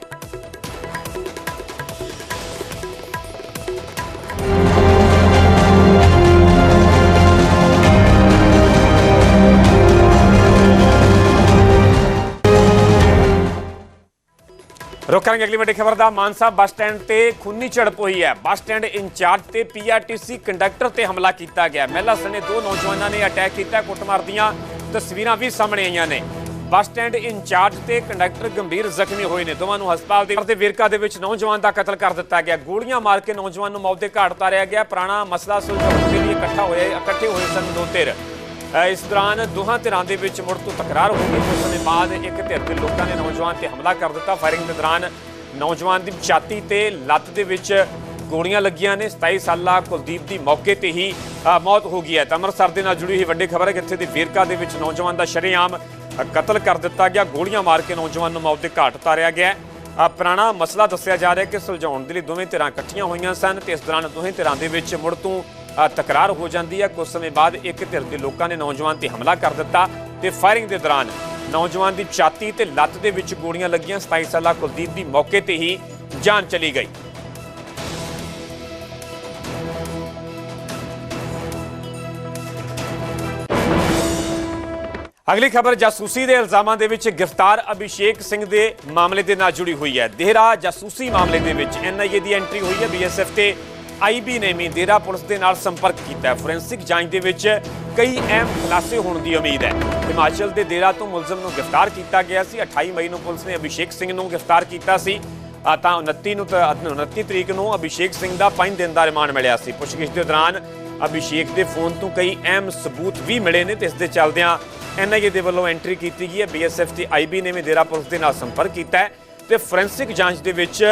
ਰੁਕ ਕਰਾਂਗੇ ਅਗਲੀ ਵੱਡੀ ਖਬਰ ਦਾ। ਮਾਨਸਾ ਬੱਸ ਸਟੈਂਡ ਤੇ ਖੂਨੀ ਝੜਪ ਹੋਈ ਹੈ। ਬੱਸ ਸਟੈਂਡ ਇੰਚਾਰਜ ਤੇ ਪੀਆਰਟੀਸੀ ਕੰਡਕਟਰ ਤੇ ਹਮਲਾ ਕੀਤਾ ਗਿਆ। ਮਹਿਲਾ ਸਣੇ ਦੋ ਨੌਜਵਾਨਾਂ ਨੇ ਅਟੈਕ ਕੀਤਾ। ਕੁੱਟਮਾਰ ਦੀਆਂ ਤਸਵੀਰਾਂ ਵੀ ਸਾਹਮਣੇ ਆਈਆਂ ਨੇ। ਬੱਸ ਸਟੈਂਡ ਇੰਚਾਰਜ ਤੇ ਕੰਡਕਟਰ ਗੰਭੀਰ ਜ਼ਖਮੀ ਹੋਏ ਨੇ। ਦੋਵਾਂ ਨੂੰ ਹਸਪਤਾਲ ਦੇ ਦੇ ਵੇਰਕਾ ਦੇ ਵਿੱਚ ਨੌਜਵਾਨ ਦਾ ਕਤਲ ਕਰ ਦਿੱਤਾ ਗਿਆ। ਗੋਲੀਆਂ ਮਾਰ ਕੇ ਨੌਜਵਾਨ ਨੂੰ ਮੌਤ ਦੇ ਘਾਟ ਉਤਾਰਿਆ ਗਿਆ। ਪੁਰਾਣਾ ਮਸਲਾ ਸੁਲਝਾਉਣ ਦੇ ਲਈ ਇਕੱਠਾ ਹੋਏ ਇਕੱਠੇ ਹੋਏ ਸਨ ਦੋ ਧਿਰ। ਇਸ ਦੌਰਾਨ ਦੋਹਾਂ ਧਿਰਾਂ ਦੇ ਵਿੱਚ ਮੁੜ ਤੋਂ ਤਕਰਾਰ ਹੋ ਗਈ। ਉਸ ਦੇ ਬਾਅਦ ਇੱਕ ਧਿਰ ਦੇ ਲੋਕਾਂ ਨੇ ਨੌਜਵਾਨ ਤੇ ਹਮਲਾ ਕਰ ਦਿੱਤਾ। ਫਾਇਰਿੰਗ ਦੇ ਦੌਰਾਨ ਨੌਜਵਾਨ ਦੀ ਛਾਤੀ ਤੇ ਲੱਤ ਦੇ ਵਿੱਚ ਗੋਲੀਆਂ ਲੱਗੀਆਂ ਨੇ। 27 ਸਾਲਾ ਕੁਲਦੀਪ ਦੀ ਮੌਕੇ ਤੇ ਹੀ ਮੌਤ ਹੋ ਗਈ ਹੈ। ਤਾਂ ਅੰਮ੍ਰਿਤਸਰ ਦੇ ਨਾਲ ਜੁੜੀ ਹੋਈ ਵੱਡੀ ਖਬਰ ਹੈ ਕਿ ਇੱਥੇ ਦੇ ਵੇਰਕਾ ਦੇ ਵਿੱਚ ਨੌਜਵਾਨ ਦਾ ਸ਼ਰੇਆਮ ਕਤਲ ਕਰ ਦਿੱਤਾ ਗਿਆ। ਗੋਲੀਆਂ ਮਾਰ ਕੇ ਨੌਜਵਾਨ ਨੂੰ ਮੌਤ ਦੇ ਘਾਟ ਉਤਾਰਿਆ ਗਿਆ ਪੁਰਾਣਾ ਮਸਲਾ ਦੱਸਿਆ ਜਾ ਰਿਹਾ ਕਿ ਸੁਲਝਾਉਣ ਦੇ ਲਈ ਦੋਵੇਂ ਧਿਰਾਂ ਇਕੱਠੀਆਂ ਹੋਈਆਂ ਸਨ ਤੇ ਇਸ ਦੌਰਾਨ ਦੋਵੇਂ ਧਿਰਾਂ ਦੇ ਵਿੱਚ ਮੁੜ ਤੋਂ ਤਕਰਾਰ ਹੋ ਜਾਂਦੀ ਹੈ। ਕੁਝ ਸਮੇਂ ਬਾਅਦ ਇੱਕ ਧਿਰ ਦੇ ਲੋਕਾਂ ਨੇ ਨੌਜਵਾਨ ਤੇ ਹਮਲਾ ਕਰ ਦਿੱਤਾ ਤੇ ਫਾਇਰਿੰਗ ਦੇ ਦੌਰਾਨ ਨੌਜਵਾਨ ਦੀ ਛਾਤੀ ਤੇ ਲੱਤ ਦੇ ਵਿੱਚ ਗੋਲੀਆਂ ਲੱਗੀਆਂ। 27 ਸਾਲਾ ਕੁਲਦੀਪ ਦੀ ਮੌਕੇ ਤੇ ਹੀ ਜਾਨ ਚਲੀ ਗਈ। ਅਗਲੀ ਖਬਰ ਜਾਸੂਸੀ ਦੇ ਇਲਜ਼ਾਮਾਂ ਦੇ ਵਿੱਚ ਗ੍ਰਿਫਤਾਰ ਅਭਿਸ਼ੇਕ ਸਿੰਘ ਦੇ ਮਾਮਲੇ ਦੇ ਨਾਲ ਜੁੜੀ ਹੋਈ ਹੈ। ਦੇਹਰਾ ਜਾਸੂਸੀ ਮਾਮਲੇ ਦੇ ਵਿੱਚ ਐਨਆਈਏ ਦੀ ਐਂਟਰੀ ਹੋਈ ਹੈ। ਬੀਐਸਐਫ ਤੇ ਆਈਬੀ ਨੇ ਵੀ ਡੇਰਾ ਪੁਲਿਸ ਦੇ ਨਾਲ ਸੰਪਰਕ ਕੀਤਾ ਫੋਰੈਂਸਿਕ ਜਾਂਚ ਦੇ ਵਿੱਚ ਕਈ ਅਹਿਮ ਖੁਲਾਸੇ ਹੋਣ ਦੀ ਉਮੀਦ ਹੈ। ਹਿਮਾਚਲ ਦੇ ਡੇਰਾ ਤੋਂ ਮੁਲਜ਼ਮ ਨੂੰ ਗ੍ਰਿਫਤਾਰ ਕੀਤਾ ਗਿਆ ਸੀ। 28 ਮਈ ਨੂੰ ਪੁਲਿਸ ਨੇ ਅਭਿਸ਼ੇਕ ਸਿੰਘ ਨੂੰ ਗ੍ਰਿਫਤਾਰ ਕੀਤਾ ਸੀ। ਤਾਂ 29 ਨੂੰ ਤਾਂ 29 ਤਰੀਕ ਨੂੰ ਅਭਿਸ਼ੇਕ ਸਿੰਘ ਦਾ 5 ਦਿਨ ਦਾ ਰਿਮਾਂਡ ਮਿਲਿਆ ਸੀ। ਪੁੱਛਗਿੱਛ ਦੇ ਦੌਰਾਨ ਅਭਿਸ਼ੇਕ ਦੇ ਫੋਨ ਤੋਂ ਕਈ ਅਹਿਮ ਸਬੂਤ ਵੀ ਮਿਲੇ ਨੇ ਤੇ ਇਸ ਦੇ ਚੱਲਦਿਆਂ ਐਨਆਈਏ ਦੇ ਵੱਲੋਂ ਐਂਟਰੀ ਕੀਤੀ ਗਈ ਹੈ। ਬੀਐਸਐਫ ਤੇ ਆਈਬੀ ਨੇ ਵੀ ਡੇਰਾ ਪੁਲਿਸ ਦੇ ਨਾਲ ਸੰਪਰਕ ਕੀਤਾ ਹੈ ਤੇ ਫੋਰੈਂਸਿਕ ਜਾਂਚ ਦੇ ਵਿੱਚ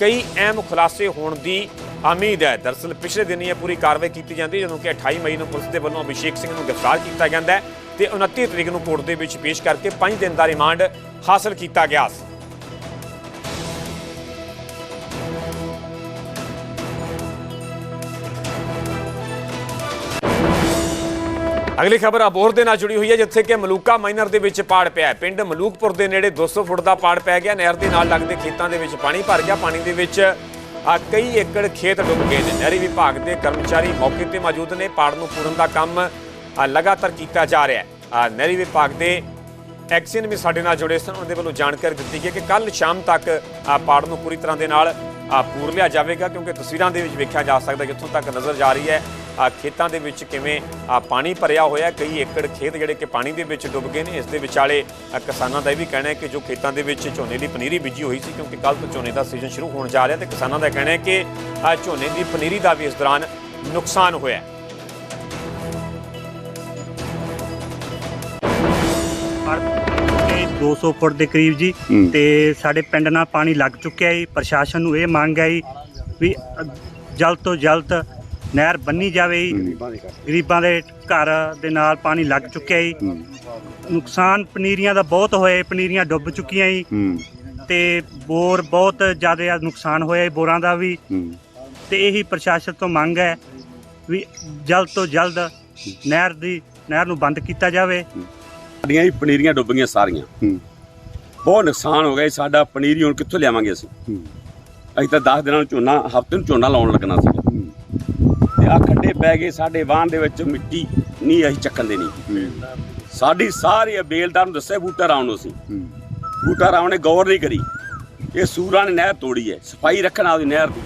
ਕਈ ਅਹਿਮ ਖੁਲਾਸੇ ਹੋਣ ਦੀ ਉਮੀਦ ਹੈ। ਦਰਸਲ ਪਿਛਲੇ ਦਿਨ ਇਹ ਪੂਰੀ ਕਾਰਵਾਈ ਕੀਤੀ ਜਾਂਦੀ ਜਦੋਂ ਕਿ 28 ਮਈ ਨੂੰ ਪੁਲਿਸ ਦੇ ਵੱਲੋਂ ਅਭਿਸ਼ੇਕ ਸਿੰਘ ਨੂੰ ਗ੍ਰਿਫਤਾਰ ਕੀਤਾ ਜਾਂਦਾ ਹੈ ਤੇ 29 ਤਰੀਕ ਨੂੰ ਕੋਰਟ ਦੇ ਵਿੱਚ ਪੇਸ਼ ਕਰਕੇ 5 ਦਿਨ ਦਾ ਰਿਮਾਂਡ ਹਾਸਲ ਕੀਤਾ ਗਿਆ ਸੀ। ਅਗਲੀ ਖਬਰ ਅਬੋਹਰ ਦੇ ਨਾਲ ਜੁੜੀ ਹੋਈ ਹੈ, ਜਿੱਥੇ ਕਿ ਮਲੂਕਾ ਮਾਈਨਰ ਦੇ ਵਿੱਚ ਪਾੜ ਪਿਆ ਹੈ। ਪਿੰਡ ਮਲੂਕਪੁਰ ਦੇ ਨੇੜੇ 200 ਫੁੱਟ ਦਾ ਪਾੜ ਪੈ ਗਿਆ। ਨਹਿਰ ਦੇ ਨਾਲ ਲੱਗਦੇ ਖੇਤਾਂ ਦੇ ਵਿੱਚ ਪਾਣੀ ਭਰ ਗਿਆ। ਪਾਣੀ ਦੇ ਵਿੱਚ, ਆ, ਕਈ ਏਕੜ ਖੇਤ ਡੁੱਬ ਗਏ ਨੇ। ਨਹਿਰੀ ਵਿਭਾਗ ਦੇ ਕਰਮਚਾਰੀ ਮੌਕੇ ਤੇ ਮੌਜੂਦ ਨੇ। ਪਾੜ ਨੂੰ ਪੂਰਨ ਦਾ ਕੰਮ ਲਗਾਤਾਰ ਕੀਤਾ ਜਾ ਰਿਹਾ ਹੈ। ਨਹਿਰੀ ਵਿਭਾਗ ਦੇ ਐਕਸੀਅਨ ਵੀ ਸਾਡੇ ਨਾਲ ਜੁੜੇ ਸਨ। ਉਹਨਾਂ ਦੇ ਵੱਲੋਂ ਜਾਣਕਾਰੀ ਦਿੱਤੀ ਗਈ ਕਿ ਕੱਲ ਸ਼ਾਮ ਤੱਕ ਪਾੜ ਨੂੰ ਪੂਰੀ ਤਰ੍ਹਾਂ ਦੇ ਨਾਲ ਪੂਰ ਲਿਆ ਜਾਵੇਗਾ ਕਿਉਂਕਿ ਤਸਵੀਰਾਂ ਦੇ ਵਿੱਚ ਵੇਖਿਆ ਜਾ ਸਕਦਾ ਜਿੱਥੋਂ ਤੱਕ ਨਜ਼ਰ ਜਾ ਰਹੀ ਹੈ। ਆ, ਖੇਤਾਂ ਦੇ ਵਿੱਚ ਕਿਵੇਂ ਆ, ਪਾਣੀ ਭਰਿਆ ਹੋਇਆ ਕਈ ਏਕੜ ਖੇਤ ਜਿਹੜੇ ਕਿ ਪਾਣੀ ਦੇ ਵਿੱਚ ਡੁੱਬ ਗਏ ਨੇ। ਇਸ ਦੇ ਵਿਚਾਲੇ ਕਿਸਾਨਾਂ ਦਾ ਇਹ ਵੀ ਕਹਿਣਾ ਹੈ ਕਿ ਜੋ ਖੇਤਾਂ ਦੇ ਵਿੱਚ ਝੋਨੇ ਦੀ ਪਨੀਰੀ ਬੀਜੀ ਹੋਈ ਸੀ ਕਿਉਂਕਿ ਕੱਲ ਤੋਂ ਝੋਨੇ ਦਾ ਸੀਜ਼ਨ ਸ਼ੁਰੂ ਹੋਣ ਜਾ ਰਿਹਾ ਤੇ ਕਿਸਾਨਾਂ ਦਾ ਕਹਿਣਾ ਹੈ ਕਿ ਆ, ਝੋਨੇ ਦੀ ਪਨੀਰੀ ਦਾ ਵੀ ਇਸ ਦੌਰਾਨ ਨੁਕਸਾਨ ਹੋਇਆ ਹੈ। ਇਹ 200 ਫੁੱਟ ਦੇ ਕਰੀਬ ਜੀ। ਤੇ ਸਾਡੇ ਪਿੰਡ ਨਾਲ ਪਾਣੀ ਲੱਗ ਚੁੱਕਿਆ ਹੈ ਪ੍ਰਸ਼ਾਸਨ ਨੂੰ ਇਹ ਮੰਗ ਹੈ ਜੀ ਵੀ ਅ, ਜਲਦ ਤੋਂ ਜਲਦ ਨਹਿਰ ਬੰਨੀ ਜਾਵੇ ਜੀ। ਗਰੀਬਾਂ ਦੇ ਘਰ। ਦੇ ਨਾਲ ਪਾਣੀ ਲੱਗ ਚੁੱਕਿਆ ਜੀ। ਨੁਕਸਾਨ ਪਨੀਰੀਆਂ ਦਾ ਬਹੁਤ ਹੋਇਆ ਜੀ, ਪਨੀਰੀਆਂ ਡੁੱਬ ਚੁੱਕੀਆਂ ਜੀ। ਤੇ ਬੋਰ ਬਹੁਤ ਜ਼ਿਆਦਾ ਨੁਕਸਾਨ ਹੋਇਆ ਜੀ, ਬੋਰਾਂ ਦਾ ਵੀ। ਤੇ ਇਹੀ ਪ੍ਰਸ਼ਾਸਨ ਤੋਂ ਮੰਗ ਹੈ ਵੀ ਜਲਦ ਤੋਂ ਜਲਦ ਨਹਿਰ ਦੀ ਨਹਿਰ ਨੂੰ ਬੰਦ ਕੀਤਾ ਜਾਵੇ। ਸਾਡੀਆਂ ਹੀ ਪਨੀਰੀਆਂ ਡੁੱਬ ਗਈਆਂ ਸਾਰੀਆਂ। ਬਹੁਤ ਨੁਕਸਾਨ ਹੋ ਗਿਆ ਜੀ ਸਾਡਾ ਪਨੀਰੀ ਹੁਣ ਕਿੱਥੋਂ ਲਿਆਵਾਂਗੇ ਅਸੀਂ? ਅਸੀਂ ਤਾਂ 10 ਦਿਨਾਂ ਨੂੰ ਝੋਨਾ ਹਫ਼ਤੇ ਨੂੰ ਝੋਨਾ ਲਾਉਣ ਲੱਗਣਾ ਸੀ। ਤੇ ਆ ਖੱਡੇ ਪੈ ਗਏ ਸਾਡੇ ਵਾਹਨ ਦੇ ਵਿੱਚ ਮਿੱਟੀ ਨਹੀਂ ਅਸੀਂ ਚੱਕਣ ਦੇ ਨਹੀਂ ਸਾਡੀ ਸਾਰੀ ਬੇਲਦਾਰ ਨੂੰ ਦੱਸਿਆ ਬੂਟਾ ਰਾਉਣ ਨੂੰ ਸੀ ਬੂਟਾ ਰਾਉਣ ਨੇ ਗੌਰ ਨਹੀਂ ਕਰੀ। ਇਹ ਸੂਰਾਂ ਨੇ ਨਹਿਰ ਤੋੜੀ ਹੈ ਸਫ਼ਾਈ ਰੱਖਣਾ ਉਹਦੀ ਨਹਿਰ ਦੀ।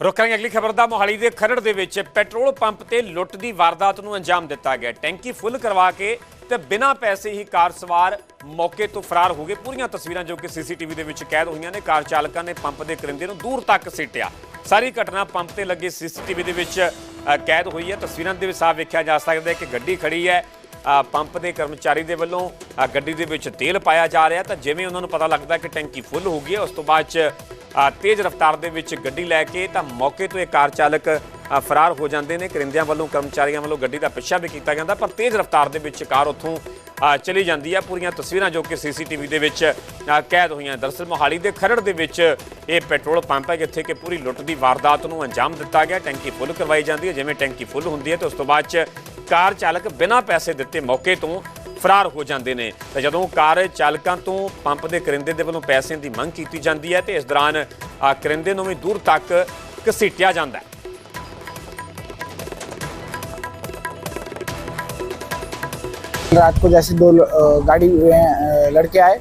ਰੁਕ ਕਰਾਂਗੇ ਅਗਲੀ ਖਬਰ ਦਾ ਮੋਹਾਲੀ ਦੇ ਖਰੜ ਦੇ ਵਿੱਚ। ਪੈਟਰੋਲ ਪੰਪ ਤੇ ਲੁੱਟ ਦੀ ਵਾਰਦਾਤ ਨੂੰ ਅੰਜਾਮ ਦਿੱਤਾ ਗਿਆ। ਟੈਂਕੀ ਫੁੱਲ ਕਰਵਾ ਕੇ ਤੇ ਬਿਨਾਂ ਪੈਸੇ ਹੀ ਕਾਰ ਸਵਾਰ ਮੌਕੇ ਤੋਂ ਫਰਾਰ ਹੋ ਗਏ। ਪੂਰੀਆਂ ਤਸਵੀਰਾਂ ਜੋ ਕਿ ਸੀਸੀਟੀਵੀ ਦੇ ਵਿੱਚ ਕੈਦ ਹੋਈਆਂ ਨੇ। ਕਾਰ ਚਾਲਕਾਂ ਨੇ ਪੰਪ ਦੇ ਕਰਿੰਦੇ ਨੂੰ ਦੂਰ ਤੱਕ ਸਿੱਟਿਆ। ਸਾਰੀ ਘਟਨਾ ਪੰਪ ਤੇ ਲੱਗੇ ਸੀਸੀਟੀਵੀ ਦੇ ਵਿੱਚ ਕੈਦ ਹੋਈ ਹੈ। ਤਸਵੀਰਾਂ ਦੇ ਵਿੱਚ ਸਾਫ਼ ਵੇਖਿਆ ਜਾ ਸਕਦਾ ਹੈ ਕਿ ਗੱਡੀ ਖੜੀ ਹੈ। ਪੰਪ ਦੇ ਕਰਮਚਾਰੀ ਦੇ ਵੱਲੋਂ ਗੱਡੀ ਦੇ ਵਿੱਚ ਤੇਲ ਪਾਇਆ ਜਾ ਰਿਹਾ ਤਾਂ ਜਿਵੇਂ ਉਹਨਾਂ ਨੂੰ ਪਤਾ ਲੱਗਦਾ ਕਿ ਟੈਂਕੀ ਫੁੱਲ ਹੋ ਗਈ ਹੈ, ਉਸ ਤੋਂ ਬਾਅਦ ਚ ਤੇਜ਼ ਰਫ਼ਤਾਰ ਦੇ ਵਿੱਚ ਗੱਡੀ ਲੈ ਕੇ ਤਾਂ ਮੌਕੇ ਤੋਂ ਇਹ ਕਾਰ ਚਾਲਕ ਫਰਾਰ ਹੋ ਜਾਂਦੇ ਨੇ। ਕਰਿੰਦਿਆਂ ਵੱਲੋਂ, ਕਰਮਚਾਰੀਆਂ ਵੱਲੋਂ ਗੱਡੀ ਦਾ ਪਿੱਛਾ ਵੀ ਕੀਤਾ ਜਾਂਦਾ, ਪਰ ਤੇਜ਼ ਰਫ਼ਤਾਰ ਦੇ ਵਿੱਚ ਕਾਰ ਉੱਥੋਂ ਚਲੀ ਜਾਂਦੀ ਹੈ। ਪੂਰੀਆਂ ਤਸਵੀਰਾਂ ਜੋ ਕਿ ਸੀਸੀਟੀਵੀ ਦੇ ਵਿੱਚ ਕੈਦ ਹੋਈਆਂ ਦਰਅਸਲ ਮੋਹਾਲੀ ਦੇ ਖਰੜ ਦੇ ਵਿੱਚ ਇਹ ਪੈਟਰੋਲ ਪੰਪ ਹੈ, ਜਿੱਥੇ ਕਿ ਪੂਰੀ ਲੁੱਟ ਦੀ ਵਾਰਦਾਤ ਨੂੰ ਅੰਜਾਮ ਦਿੱਤਾ ਗਿਆ। ਟੈਂਕੀ ਫੁੱਲ ਕਰਵਾਈ ਜਾਂਦੀ ਹੈ, ਜਿਵੇਂ ਟੈਂਕੀ ਫੁੱਲ ਹੁੰਦੀ ਹੈ ਤੇ ਉਸ ਤੋਂ ਬਾਅਦ ਚ ਕਾਰ ਚਾਲਕ ਬਿਨਾਂ ਪੈਸੇ ਦਿੱਤੇ ਮੌਕੇ ਤੋਂ ਫਰਾਰ ਹੋ ਜਾਂਦੇ ਨੇ ਤੇ ਜਦੋਂ ਕਾਰ ਚਾਲਕਾਂ ਤੋਂ ਪੰਪ ਦੇ ਕਰਿੰਦੇ ਦੇ ਵੱਲੋਂ ਪੈਸਿਆਂ ਦੀ ਮੰਗ ਕੀਤੀ ਜਾਂਦੀ ਹੈ ਤੇ ਇਸ ਦੌਰਾਨ ਆ ਕਰਿੰਦੇ ਨੂੰ ਵੀ ਦੂਰ ਤੱਕ ਘਸੀਟਿਆ ਜਾਂਦਾ ਹੈ रात को जैसे दो अ, गाड़ी में अ, लड़के आए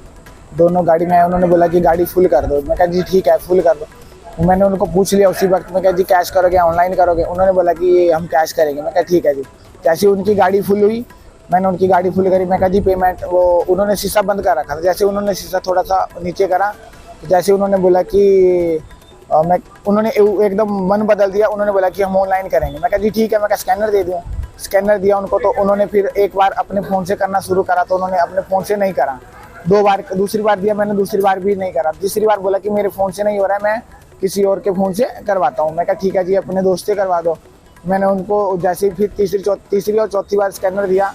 दोनों गाड़ी में आए उन्होंने बोला कि गाड़ी फुल कर दो मैं कहा जी ठीक है फुल कर दो मैंने उनको पूछ लिया उसी वक्त में कहा जी कैश करोगे ऑनलाइन करोगे उन्होंने बोला कि हम कैश करेंगे मैं कहा ठीक है जी जैसे उनकी गाड़ी फुल हुई मैंने उनकी गाड़ी फुल करी। मैं कहा जी पेमेंट वो उन्होंने शीशा बंद कर रखा था। जैसे उन्होंने शीशा थोड़ा सा नीचे करा जैसे उन्होंने बोला कि अ, मैं उन्होंने एकदम मन बदल दिया। उन्होंने बोला कि हम ऑनलाइन करेंगे। मैं कहा जी ठीक है। मैं कहा स्कैनर दे दूँ। स्कैनर दिया उनको तो उन्होंने फिर एक बार अपने फ़ोन से करना शुरू करा तो उन्होंने अपने फ़ोन से नहीं करा। दो बार दूसरी बार दिया मैंने दूसरी बार भी नहीं करा। तीसरी बार बोला कि मेरे फ़ोन से नहीं हो रहा है मैं किसी और के फ़ोन से करवाता हूँ। मैं कहा ठीक है जी अपने दोस्त से करवा दो। मैंने उनको जैसे ही फिर तीसरी तीसरी और चौथी बार स्कैनर दिया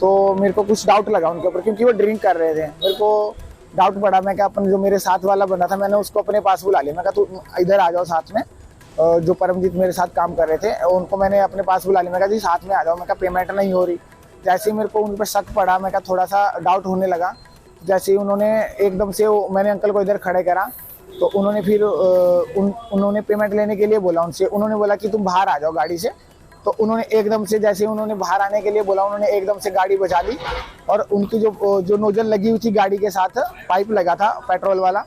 तो मेरे को कुछ डाउट लगा उनके ऊपर, क्योंकि वो ड्रिंक कर रहे थे। मेरे को डाउट पड़ा, मैं क्या अपन जो मेरे साथ वाला बना था, मैंने उसको अपने पास बुला लिया। मैं कहा, तू इधर आ जाओ साथ में जो परमजीत मेरे साथ काम कर रहे थे, उनको मैंने अपने पास बुला लिया। मैं कहा, जी, साथ में आ जाओ। मैं कहा पेमेंट नहीं हो रही। जैसे ही मेरे को उन पर शक पड़ा, मैं कहा, थोड़ा सा डाउट होने लगा। जैसे ही उन्होंने एकदम से मैंने अंकल को इधर खड़े करा तो उन्होंने फिर उन, उन्होंने पेमेंट लेने के लिए बोला, उनसे, उन्होंने बोला कि तुम बाहर आ जाओ गाड़ी से। तो उन्होंने एकदम से, जैसे उन्होंने बाहर आने के लिए बोला, उन्होंने एकदम से गाड़ी बचा ली। और उनकी जो जो नोजल लगी हुई थी गाड़ी के साथ, पाइप लगा था, पेट्रोल वाला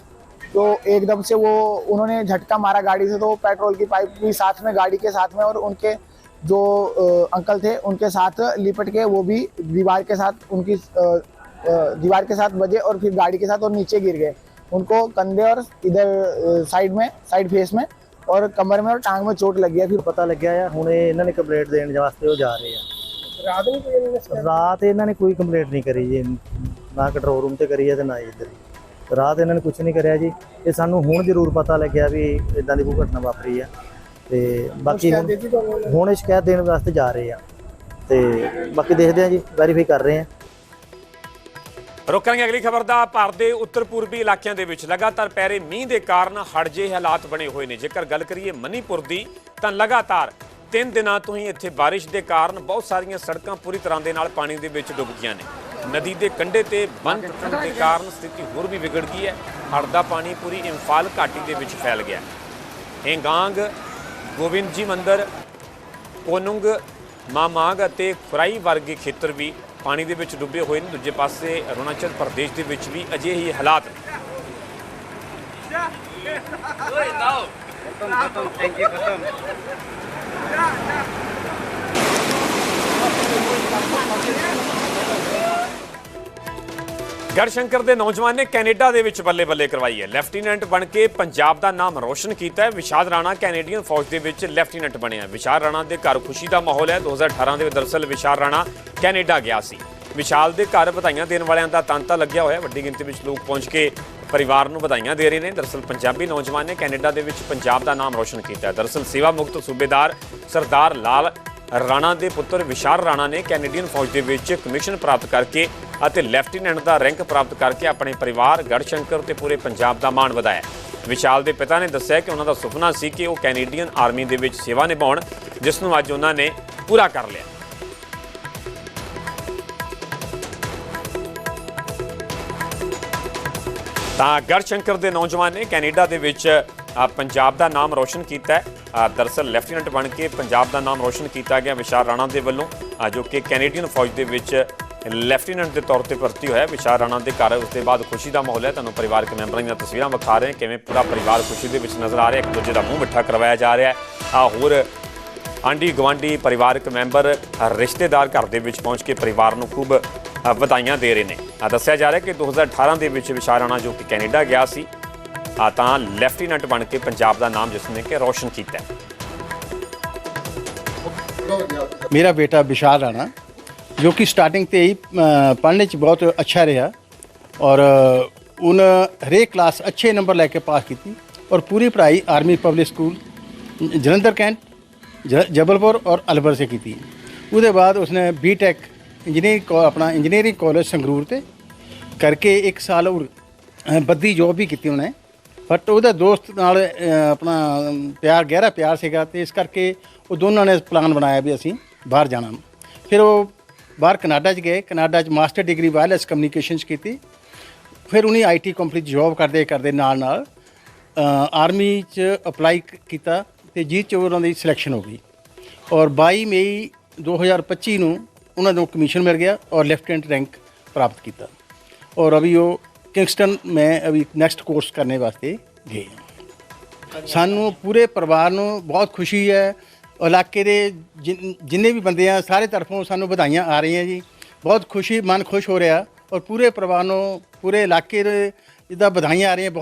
तो एकदम से वो, उन्होंने झटका मारा गाड़ी से तो पेट्रोल की पाइप भी साथ में, गाड़ी के साथ में, और उनके जो अंकल थे, उनके साथ लिपट के, वो भी दीवार के साथ, उनकी दीवार के साथ बजे और फिर गाड़ी के साथ और नीचे गिर गए। उनको कंधे और इधर अ, साइड में साइड फेस में और कमर में और टांग में चोट लग गया फिर ਪਤਾ ਲੱਗਿਆ ਆ ਹੁਣ ਇਹ ਇਹਨਾਂ ਨੇ ਕੰਪਲੇਂਟ ਦੇਣ ਵਾਸਤੇ ਉਹ ਜਾ ਰਹੇ ਆ रात में कोई ਰਾਤ ਇਹਨਾਂ ਨੇ ਕੋਈ ਕੰਪਲੇਂਟ ਨਹੀਂ ਕਰੀ ਜੀ ਨਾ ਕੰਟਰੋਲ ਰੂਮ ਤੇ ਕਰੀ ਹੈ ਤੇ ਨਾ ਇੱਧਰ ਰਾਤ ਇਹਨਾਂ ਨੇ ਕੁਝ ਨਹੀਂ ਕਰਿਆ ਜੀ ਇਹ ਸਾਨੂੰ ਹੁਣ ਜ਼ਰੂਰ ਪਤਾ ਲੱਗਿਆ ਵੀ ਇਦਾਂ ਦੀ ਕੋਈ ਘਟਨਾ ਵਾਪਰੀ ਆ ਤੇ ਬਾਕੀ ਹੁਣ ਹੁਣ ਇਹ ਸ਼ਿਕਾਇਤ ਦੇਣ ਵਾਸਤੇ ਜਾ ਰਹੇ ਆ ਤੇ ਬਾਕੀ ਦੇਖਦੇ ਆ ਜੀ ਵੈਰੀਫਾਈ ਕਰ ਰਹੇ ਆ ਰੁਕਾਂਗੇ ਅਗਲੀ ਖਬਰ ਦਾ ਭਾਰਤ ਦੇ ਉੱਤਰ ਪੂਰਬੀ ਇਲਾਕਿਆਂ ਦੇ ਵਿੱਚ ਲਗਾਤਾਰ ਪੈ ਰਹੇ ਮੀਂਹ ਦੇ ਕਾਰਨ ਹੜ੍ਹ ਜਿਹੇ ਹਾਲਾਤ ਬਣੇ ਹੋਏ ਨੇ। ਜੇਕਰ ਗੱਲ ਕਰੀਏ ਮਨੀਪੁਰ ਦੀ, ਤਾਂ ਲਗਾਤਾਰ ਤਿੰਨ ਦਿਨਾਂ ਤੋਂ ਹੀ ਇੱਥੇ ਬਾਰਿਸ਼ ਦੇ ਕਾਰਨ ਬਹੁਤ ਸਾਰੀਆਂ ਸੜਕਾਂ ਪੂਰੀ ਤਰ੍ਹਾਂ ਦੇ ਨਾਲ ਪਾਣੀ ਦੇ ਵਿੱਚ ਡੁੱਬ ਗਈਆਂ ਨੇ। ਨਦੀ ਦੇ ਕੰਢੇ ਤੇ ਬੰਦ ਟੁੱਟਣ ਦੇ ਕਾਰਨ ਸਥਿਤੀ ਹੋਰ ਵੀ ਵਿਗੜ ਗਈ ਹੈ। ਹੜ੍ਹ ਦਾ ਪਾਣੀ ਪੂਰੀ ਇੰਫਾਲ ਘਾਟੀ ਦੇ ਵਿੱਚ ਫੈਲ ਗਿਆ। ਹੈਂਗਾਂਗ ਗੋਬਿੰਦ ਜੀ ਮੰਦਰ ਕੋਨੁੰਗ ਮਾਮਾਂਗ ਅਤੇ ਖੁਰਾਈ ਵਰਗੇ ਖੇਤਰ ਵੀ ਪਾਣੀ ਦੇ ਵਿੱਚ ਡੁੱਬੇ ਹੋਏ ਨੇ। ਦੂਜੇ ਪਾਸੇ ਅਰੁਣਾਚਲ ਪ੍ਰਦੇਸ਼ ਦੇ ਵਿੱਚ ਵੀ ਅਜੇ ਹੀ ਹਾਲਾਤ ਨੇ। ਗੜਸ਼ੰਕਰ ਦੇ ਨੌਜਵਾਨ ਨੇ ਕੈਨੇਡਾ ਦੇ ਵਿੱਚ ਬੱਲੇ ਬੱਲੇ ਕਰਵਾਈ ਹੈ। ਲੈਫਟੀਨੈਂਟ ਬਣ ਕੇ ਪੰਜਾਬ ਦਾ ਨਾਮ ਰੋਸ਼ਨ ਕੀਤਾ ਹੈ। ਵਿਸ਼ਾਲ ਰਾਣਾ ਕੈਨੇਡੀਅਨ ਫੌਜ ਦੇ ਵਿੱਚ ਲੈਫਟੀਨੈਂਟ ਬਣਿਆ। ਵਿਸ਼ਾਲ ਰਾਣਾ ਦੇ ਘਰ ਖੁਸ਼ੀ ਦਾ ਮਾਹੌਲ ਹੈ। 2018 ਦੇ ਵਿੱਚ ਦਰਅਸਲ ਵਿਸ਼ਾਲ ਰਾਣਾ ਕੈਨੇਡਾ ਗਿਆ ਸੀ। ਵਿਸ਼ਾਲ ਦੇ ਘਰ ਵਧਾਈਆਂ ਦੇਣ ਵਾਲਿਆਂ ਦਾ ਤਾਂਤਾ ਲੱਗਿਆ ਹੋਇਆ। ਵੱਡੀ ਗਿਣਤੀ ਵਿੱਚ ਲੋਕ ਪਹੁੰਚ ਕੇ ਪਰਿਵਾਰ ਨੂੰ ਵਧਾਈਆਂ ਦੇ ਰਹੇ ਨੇ। ਦਰਅਸਲ ਪੰਜਾਬੀ ਨੌਜਵਾਨ ਨੇ ਕੈਨੇਡਾ ਦੇ ਵਿੱਚ ਪੰਜਾਬ ਦਾ ਨਾਮ ਰੋਸ਼ਨ ਕੀਤਾ ਹੈ। ਦਰਅਸਲ ਸੇਵਾ ਮੁਕਤ ਸੂਬੇਦਾਰ ਸਰਦਾਰ ਲਾਲ ਰਾਣਾ ਦੇ ਪੁੱਤਰ ਵਿਸ਼ਾਲ ਰਾਣਾ ਨੇ ਕੈਨੇਡੀਅਨ ਫੌਜ ਦੇ ਵਿੱਚ ਕਮਿਸ਼ਨ ਪ੍ਰਾਪਤ ਕਰਕੇ ਅਤੇ ਲੈਫਟੀਨੈਂਟ ਦਾ ਰੈਂਕ ਪ੍ਰਾਪਤ ਕਰਕੇ ਆਪਣੇ ਪਰਿਵਾਰ ਗੜਸ਼ੰਕਰ ਤੇ ਪੂਰੇ ਪੰਜਾਬ ਦਾ ਮਾਣ ਵਧਾਇਆ। ਵਿਸ਼ਾਲ ਦੇ ਪਿਤਾ ਨੇ ਦੱਸਿਆ ਕਿ ਉਹਨਾਂ ਦਾ ਸੁਪਨਾ ਸੀ ਕਿ ਉਹ ਕੈਨੇਡੀਅਨ ਆਰਮੀ ਦੇ ਵਿੱਚ ਸੇਵਾ ਨਿਭਾਉਣ, ਜਿਸ ਨੂੰ ਅੱਜ ਉਹਨਾਂ ਨੇ ਪੂਰਾ ਕਰ ਲਿਆ। ਤਾਂ ਗੜਸ਼ੰਕਰ ਦੇ ਨੌਜਵਾਨ ਨੇ ਕੈਨੇਡਾ ਦੇ ਵਿੱਚ ਪੰਜਾਬ ਦਾ ਨਾਮ ਰੋਸ਼ਨ ਕੀਤਾ ਹੈ। ਅ, ਦਰਅਸਲ ਲੈਫਟੀਨੈਂਟ ਬਣ ਕੇ ਪੰਜਾਬ ਦਾ ਨਾਮ ਰੋਸ਼ਨ ਕੀਤਾ ਗਿਆ ਵਿਸ਼ਾਲ ਰਾਣਾ ਦੇ ਵੱਲੋਂ ਜੋ ਕਿ ਕੈਨੇਡੀਅਨ ਫੌਜ ਦੇ ਵਿੱਚ ਲੈਫਟੀਨੈਂਟ ਦੇ ਤੌਰ ਤੇ ਭਰਤੀ ਹੋਇਆ ਵਿਸ਼ਾਲ ਰਾਣਾ ਦੇ ਘਰ ਉਸ ਤੋਂ ਬਾਅਦ ਖੁਸ਼ੀ ਦਾ ਮਾਹੌਲ ਹੈ। ਤੁਹਾਨੂੰ ਪਰਿਵਾਰਕ ਮੈਂਬਰਾਂ ਦੀਆਂ ਤਸਵੀਰਾਂ ਵਿਖਾ ਰਹੇ ਕਿਵੇਂ ਪੂਰਾ ਪਰਿਵਾਰ ਖੁਸ਼ੀ ਦੇ ਵਿੱਚ ਨਜ਼ਰ ਆ ਰਿਹਾ ਇੱਕ ਦੂਜੇ ਦਾ ਮੂੰਹ ਮਿੱਠਾ ਕਰਵਾਇਆ ਜਾ ਰਿਹਾ ਆ ਹੋਰ ਆਂਢੀ ਗੁਆਂਢੀ ਪਰਿਵਾਰਕ ਮੈਂਬਰ ਰਿਸ਼ਤੇਦਾਰ ਘਰ ਦੇ ਵਿੱਚ ਪਹੁੰਚ ਕੇ ਪਰਿਵਾਰ ਨੂੰ ਖੂਬ ਵਧਾਈਆਂ ਦੇ ਰਹੇ ਨੇ। ਦੱਸਿਆ ਜਾ ਰਿਹਾ ਕਿ 2018 ਦੇ ਵਿੱਚ ਵਿਸ਼ਾਲ ਰਾਣਾ ਜੋ ਕਿ ਕੈਨੇਡਾ ਗਿਆ ਸੀ ਆ ਤਾਂ ਲੈਫਟੀਨੈਂਟ ਬਣ ਕੇ ਪੰਜਾਬ ਦਾ ਨਾਮ ਜਿਸ ਨੇ ਕਿ ਰੋਸ਼ਨ ਕੀਤਾ ਮੇਰਾ ਬੇਟਾ ਵਿਸ਼ਾਲ ਰਾਣਾ ਜੋ ਕਿ ਸਟਾਰਟਿੰਗ ਤੇ ਹੀ ਅ, ਪੜ੍ਹਨੇ ਚ ਬਹੁਤ ਅੱਛਾ ਰਿਹਾ ਔਰ ਉਹਨ ਹਰੇਕ ਕਲਾਸ ਅੱਛੇ ਨੰਬਰ ਲੈ ਕੇ ਪਾਸ ਕੀਤੀ ਔਰ ਪੂਰੀ ਪੜ੍ਹਾਈ army public school Jalandhar cantt ਜ- ਜਬਲਪੁਰ ਔਰ ਅਲਵਰ ਸੇ ਕੀਤੀ। ਉਹਦੇ ਬਾਅਦ ਉਸਨੇ ਬੀਟੈਕ ਇੰਜੀਨੀਅਰਿੰਗ ਆਪਣਾ ਇੰਜੀਨੀਅਰਿੰਗ ਕਾਲਜ ਸੰਗਰੂਰ ਤੇ ਕਰਕੇ ਇੱਕ ਸਾਲ ਹੋਰ ਅ, ਬੱਦੀ ਜੋਬ ਵੀ ਕੀਤੀ ਉਹਨੇ। ਬਟ ਉਹਦੇ ਦੋਸਤ ਨਾਲ ਆਪਣਾ ਪਿਆਰ, ਗਹਿਰਾ ਪਿਆਰ ਸੀਗਾ ਤੇ ਇਸ ਕਰਕੇ ਉਹ ਦੋਨਾਂ ਨੇ ਪਲਾਨ ਬਣਾਇਆ ਵੀ ਅਸੀਂ ਬਾਹਰ ਜਾਣਾ। ਫਿਰ ਉਹ ਬਾਹਰ ਕੈਨੇਡਾ 'ਚ ਗਏ। ਕੈਨੇਡਾ 'ਚ ਮਾਸਟਰ ਡਿਗਰੀ ਵਾਇਰਲੈਸ ਕਮਿਊਨੀਕੇਸ਼ਨ 'ਚ ਕੀਤੀ। ਫਿਰ ਉਹਨੇ ਆਈਟੀ ਕੰਪਨੀ 'ਚ ਜੌਬ ਕਰਦੇ ਕਰਦੇ ਨਾਲ ਨਾਲ ਆਰਮੀ 'ਚ ਅਪਲਾਈ ਕੀਤਾ ਤੇ ਜਿਸ 'ਚ ਉਹਨਾਂ ਦੀ ਸਿਲੈਕਸ਼ਨ ਹੋ ਗਈ। ਔਰ 22 ਮਈ 2025 ਨੂੰ ਉਹਨਾਂ ਨੂੰ ਕਮਿਸ਼ਨ ਮਿਲ ਗਿਆ ਔਰ ਲੈਫਟੀਨੈਂਟ ਰੈਂਕ ਪ੍ਰਾਪਤ ਕੀਤਾ। ਔਰ ਅਭੀ ਉਹ किंगस्टन में अभी नेक्स्ट कोर्स करने वास्ते गए हैं ਸਾਨੂੰ ਪੂਰੇ ਪਰਿਵਾਰ ਨੂੰ ਬਹੁਤ ਖੁਸ਼ੀ ਹੈ ਇਲਾਕੇ ਦੇ ਜਿਨ- ਜਿੰਨੇ ਵੀ ਬੰਦੇ ਆ ਸਾਰੇ ਤਰਫੋਂ ਸਾਨੂੰ ਵਧਾਈਆਂ ਆ ਰਹੀਆਂ ਜੀ ਬਹੁਤ ਖੁਸ਼ੀ ਮਨ ਖੁਸ਼ ਹੋ ਰਿਹਾ ਔਰ ਪੂਰੇ ਪਰਿਵਾਰ ਨੂੰ ਪੂਰੇ ਇਲਾਕੇ ਦੇ ਜਿੱਦਾਂ ਵਧਾਈਆਂ ਆ ਰਹੀਆਂ ਬਹੁਤ